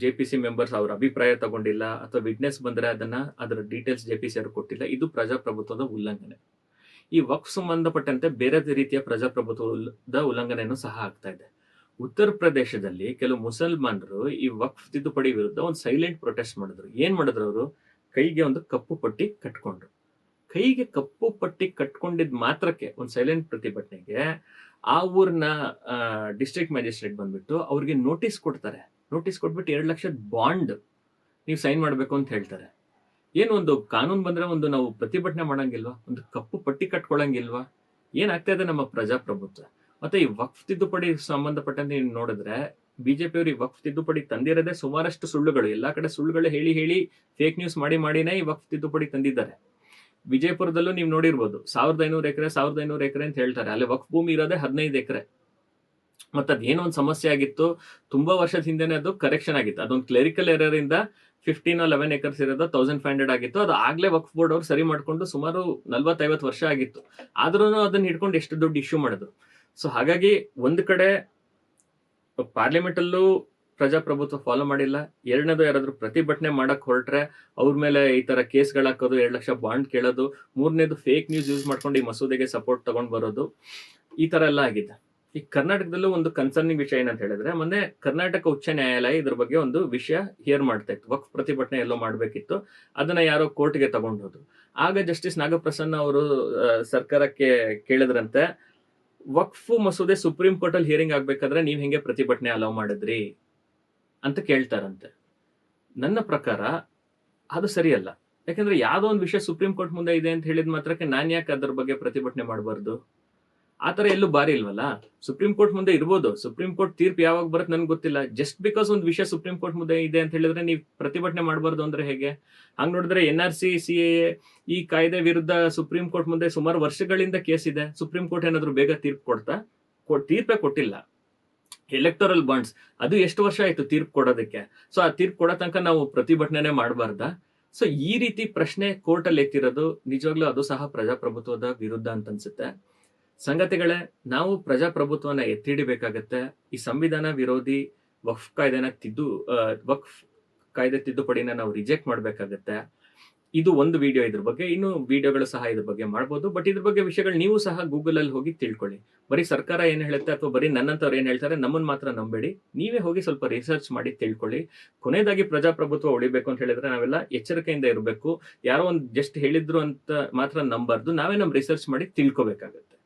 ಜೆ ಪಿ ಸಿ ಮೆಂಬರ್ಸ್ ಅವ್ರ ಅಭಿಪ್ರಾಯ ತಗೊಂಡಿಲ್ಲ ಅಥವಾ ವಿಟ್ನೆಸ್ ಬಂದ್ರೆ ಅದನ್ನ ಅದರ ಡೀಟೇಲ್ಸ್ ಜೆ ಪಿ ಸಿ ಅವರು ಕೊಟ್ಟಿಲ್ಲ. ಇದು ಪ್ರಜಾಪ್ರಭುತ್ವದ ಉಲ್ಲಂಘನೆ. ಈ ವಕ್ಫ್ ಸಂಬಂಧಪಟ್ಟಂತೆ ಬೇರೆ ರೀತಿಯ ಪ್ರಜಾಪ್ರಭುತ್ವದ ಉಲ್ಲಂಘನೆಯನ್ನು ಸಹ ಆಗ್ತಾ ಇದೆ. ಉತ್ತರ ಪ್ರದೇಶದಲ್ಲಿ ಕೆಲವು ಮುಸಲ್ಮಾನರು ಈ ವಕ್ಫ್ ತಿದ್ದುಪಡಿ ವಿರುದ್ಧ ಒಂದು ಸೈಲೆಂಟ್ ಪ್ರೊಟೆಸ್ಟ್ ಮಾಡಿದ್ರು. ಏನ್ ಮಾಡಿದ್ರು ಅವರು? ಕೈಗೆ ಒಂದು ಕಪ್ಪು ಪಟ್ಟಿ ಕಟ್ಕೊಂಡ್ರು. ಕೈಗೆ ಕಪ್ಪು ಪಟ್ಟಿ ಕಟ್ಕೊಂಡಿದ್ ಮಾತ್ರಕ್ಕೆ ಒಂದು ಸೈಲೆಂಟ್ ಪ್ರತಿಭಟನೆಗೆ ಆ ಊರಿನ ಡಿಸ್ಟ್ರಿಕ್ಟ್ ಮ್ಯಾಜಿಸ್ಟ್ರೇಟ್ ಬಂದ್ಬಿಟ್ಟು ಅವ್ರಿಗೆ ನೋಟಿಸ್ ಕೊಡ್ತಾರೆ. ನೋಟಿಸ್ ಕೊಟ್ಬಿಟ್ಟು ಎರಡು ಲಕ್ಷದ ಬಾಂಡ್ ನೀವು ಸೈನ್ ಮಾಡಬೇಕು ಅಂತ ಹೇಳ್ತಾರೆ. ಏನು ಒಂದು ಕಾನೂನು ಬಂದ್ರೆ ಒಂದು ನಾವು ಪ್ರತಿಭಟನೆ ಮಾಡಂಗಿಲ್ವಾ? ಒಂದು ಕಪ್ಪು ಪಟ್ಟಿ ಕಟ್ಕೊಳಂಗಿಲ್ವಾ? ಏನಾಗ್ತಾ ಇದೆ ನಮ್ಮ ಪ್ರಜಾಪ್ರಭುತ್ವ? ಮತ್ತೆ ಈ ವಕ್ಫ್ ತಿದ್ದುಪಡಿ ಸಂಬಂಧಪಟ್ಟಂತೆ ನೀವು ನೋಡಿದ್ರೆ ಬಿಜೆಪಿಯವರು ಈ ವಕ್ಫ್ ತಿದ್ದುಪಡಿ ತಂದಿರೋದೇ ಸುಮಾರಷ್ಟು ಸುಳ್ಳುಗಳು. ಎಲ್ಲಾ ಕಡೆ ಸುಳ್ಳುಗಳು ಹೇಳಿ ಹೇಳಿ ಫೇಕ್ ನ್ಯೂಸ್ ಮಾಡಿ ಮಾಡಿನೇ ಈ ವಕ್ಫ್ ತಿದ್ದುಪಡಿ ತಂದಿದ್ದಾರೆ. ವಿಜಯಪುರದಲ್ಲೂ ನೀವು ನೋಡಿರ್ಬೋದು. ಸಾವಿರದ ಐನೂರು ಎಕರೆ, ಸಾವಿರದ ಐನೂರು ಎಕರೆ ಅಂತ ಹೇಳ್ತಾರೆ. ಅಲ್ಲಿ ವಕ್ಫ್ ಭೂಮಿ ಇರೋದೇ ಹದಿನೈದು ಎಕರೆ. ಮತ್ತೆ ಅದೇನೋ ಒಂದು ಸಮಸ್ಯೆ ಆಗಿತ್ತು, ತುಂಬಾ ವರ್ಷದ ಹಿಂದೆನೆ ಅದು ಕರೆಕ್ಷನ್ ಆಗಿತ್ತು. ಅದೊಂದು ಕ್ಲೆರಿಕಲ್ ಎರರ್ ಇಂದ ಫಿಫ್ಟೀನ್ ಲೆವೆನ್ ಏಕರ್ಸ್ ಇರೋದು ತೌಸಂಡ್ ಫೈವ್ ಹಂಡ್ರೆಡ್ ಆಗಿತ್ತು. ಅದು ಆಗ್ಲೇ ವಕ್ಫ್ ಬೋರ್ಡ್ ಅವ್ರು ಸರಿ ಮಾಡಿಕೊಂಡು ಸುಮಾರು ನಲ್ವತ್ತೈವತ್ತು ವರ್ಷ ಆಗಿತ್ತು. ಆದ್ರೂ ಅದನ್ನ ಹಿಡ್ಕೊಂಡು ಎಷ್ಟು ದೊಡ್ಡ ಇಶ್ಯೂ ಮಾಡಿದ್ರು ಸೊ ಹಾಗಾಗಿ ಒಂದ್ ಕಡೆ ಪಾರ್ಲಿಮೆಂಟಲ್ಲೂ ಪ್ರಜಾಪ್ರಭುತ್ವ ಫಾಲೋ ಮಾಡಿಲ್ಲ. ಎರಡನೇದು ಯಾರಾದ್ರೂ ಪ್ರತಿಭಟನೆ ಮಾಡಕ್ ಹೊರಟ್ರೆ ಅವ್ರ ಮೇಲೆ ಈ ತರ ಕೇಸ್ಗಳು ಹಾಕೋದು, ಎರಡು ಲಕ್ಷ ಬಾಂಡ್ ಕೇಳೋದು, ಮೂರನೇದು ಫೇಕ್ ನ್ಯೂಸ್ ಯೂಸ್ ಮಾಡ್ಕೊಂಡು ಈ ಮಸೂದೆಗೆ ಸಪೋರ್ಟ್ ತಗೊಂಡ್ ಬರೋದು, ಈ ತರ ಎಲ್ಲ ಆಗಿದೆ. ಈ ಕರ್ನಾಟಕದಲ್ಲೂ ಒಂದು ಕನ್ಸರ್ನಿಂಗ್ ವಿಷಯ ಏನಂತ ಹೇಳಿದ್ರೆ, ಮೊನ್ನೆ ಕರ್ನಾಟಕ ಉಚ್ಚ ನ್ಯಾಯಾಲಯ ಇದ್ರ ಬಗ್ಗೆ ಒಂದು ವಿಷಯ ಹಿಯರ್ ಮಾಡ್ತಾ ಇತ್ತು. ವಕ್ಫ್ ಪ್ರತಿಭಟನೆ ಎಲ್ಲೋ ಮಾಡ್ಬೇಕಿತ್ತು. ಅದನ್ನ ಯಾರೋ ಕೋರ್ಟ್ಗೆ ತಗೊಂಡೋದು ಆಗ ಜಸ್ಟಿಸ್ ನಾಗಪ್ರಸನ್ನ ಅವರು ಸರ್ಕಾರಕ್ಕೆ ಕೇಳಿದ್ರಂತೆ, ವಕ್ಫ್ ಮಸೂದೆ ಸುಪ್ರೀಂ ಕೋರ್ಟ್ ಅಲ್ಲಿ ಹಿಯರಿಂಗ್ ಆಗ್ಬೇಕಾದ್ರೆ ನೀವ್ ಹೆಂಗೆ ಪ್ರತಿಭಟನೆ ಅಲೌ ಮಾಡಿದ್ರಿ? ಅಂತ ಕೇಳ್ತಾರಂತೆ. ನನ್ನ ಪ್ರಕಾರ ಅದು ಸರಿಯಲ್ಲ. ಯಾಕಂದ್ರೆ ಯಾವ್ದೋ ಒಂದು ವಿಷಯ ಸುಪ್ರೀಂ ಕೋರ್ಟ್ ಮುಂದೆ ಇದೆ ಅಂತ ಹೇಳಿದ ಮಾತ್ರಕ್ಕೆ ನಾನ್ ಯಾಕೆ ಅದ್ರ ಬಗ್ಗೆ ಪ್ರತಿಭಟನೆ ಮಾಡಬಾರ್ದು? ಆತರ ಎಲ್ಲೂ ಬಾರಿ ಇಲ್ವಲ್ಲ? ಸುಪ್ರೀಂ ಕೋರ್ಟ್ ಮುಂದೆ ಇರ್ಬೋದು. ಸುಪ್ರೀಂ ಕೋರ್ಟ್ ತೀರ್ಪು ಯಾವಾಗ ಬರುತ್ತೆ ನನ್ಗೆ ಗೊತ್ತಿಲ್ಲ. ಜಸ್ಟ್ ಬಿಕಾಸ್ ಒಂದು ವಿಷಯ ಸುಪ್ರೀಂ ಕೋರ್ಟ್ ಮುಂದೆ ಇದೆ ಅಂತ ಹೇಳಿದ್ರೆ ನೀವು ಪ್ರತಿಭಟನೆ ಮಾಡಬಾರ್ದು ಅಂದ್ರೆ ಹೇಗೆ? ಹಂಗ್ ನೋಡಿದ್ರೆ ಎನ್ ಆರ್ ಸಿ ಸಿ ಈ ಕಾಯ್ದೆ ವಿರುದ್ಧ ಸುಪ್ರೀಂ ಕೋರ್ಟ್ ಮುಂದೆ ಸುಮಾರು ವರ್ಷಗಳಿಂದ ಕೇಸ್ ಇದೆ. ಸುಪ್ರೀಂ ಕೋರ್ಟ್ ಏನಾದ್ರು ಬೇಗ ತೀರ್ಪು ಕೊಡ್ತಾ? ತೀರ್ಪೇ ಕೊಟ್ಟಿಲ್ಲ. ಎಲೆಕ್ಟೋರಲ್ ಬಾಂಡ್ಸ್ ಅದು ಎಷ್ಟು ವರ್ಷ ಆಯ್ತು ತೀರ್ಪು ಕೊಡೋದಕ್ಕೆ? ಸೊ ಆ ತೀರ್ಪು ಕೊಡೋ ತನಕ ನಾವು ಪ್ರತಿಭಟನೆ ಮಾಡಬಾರ್ದ? ಸೊ ಈ ರೀತಿ ಪ್ರಶ್ನೆ ಕೋರ್ಟ್ ಅಲ್ಲಿ ಎತ್ತಿರೋದು ನಿಜವಾಗ್ಲೂ ಅದು ಸಹ ಪ್ರಜಾಪ್ರಭುತ್ವದ ವಿರುದ್ಧ ಅಂತ ಅನ್ಸುತ್ತೆ. ಸಂಗತಿಗಳೇ, ನಾವು ಪ್ರಜಾಪ್ರಭುತ್ವನ ಎತ್ತಿಡಿಬೇಕಾಗತ್ತೆ ಈ ಸಂವಿಧಾನ ವಿರೋಧಿ ವಕ್ಫ್ ಕಾಯ್ದೆನ ತಿದ್ದು ವಕ್ಫ್ ಕಾಯ್ದೆ ತಿದ್ದುಪಡಿನ ನಾವು ರಿಜೆಕ್ಟ್ ಮಾಡ್ಬೇಕಾಗತ್ತೆ. ಇದು ಒಂದು ವಿಡಿಯೋ ಇದ್ರ ಬಗ್ಗೆ, ಇನ್ನು ವಿಡಿಯೋಗಳು ಸಹ ಇದ್ರ ಬಗ್ಗೆ ಮಾಡ್ಬೋದು. ಬಟ್ ಇದ್ರ ಬಗ್ಗೆ ವಿಷಯಗಳು ನೀವು ಸಹ ಗೂಗಲ್ ಅಲ್ಲಿ ಹೋಗಿ ತಿಳ್ಕೊಳ್ಳಿ. ಬರೀ ಸರ್ಕಾರ ಏನ್ ಹೇಳುತ್ತೆ ಅಥವಾ ಬರೀ ನನ್ನಂತವ್ರು ಏನ್ ಹೇಳ್ತಾರೆ ನಮ್ಮನ್ನ ಮಾತ್ರ ನಂಬೇಡಿ. ನೀವೇ ಹೋಗಿ ಸ್ವಲ್ಪ ರಿಸರ್ಚ್ ಮಾಡಿ ತಿಳ್ಕೊಳ್ಳಿ. ಕೊನೆಯದಾಗಿ ಪ್ರಜಾಪ್ರಭುತ್ವ ಉಳಿಬೇಕು ಅಂತ ಹೇಳಿದ್ರೆ ನಾವೆಲ್ಲ ಎಚ್ಚರಿಕೆಯಿಂದ ಇರಬೇಕು. ಯಾರೋ ಒಂದು ಜಸ್ಟ್ ಹೇಳಿದ್ರು ಅಂತ ಮಾತ್ರ ನಂಬಾರ್ದು. ನಾವೇ ನಮ್ ರಿಸರ್ಚ್ ಮಾಡಿ ತಿಳ್ಕೊಬೇಕಾಗತ್ತೆ.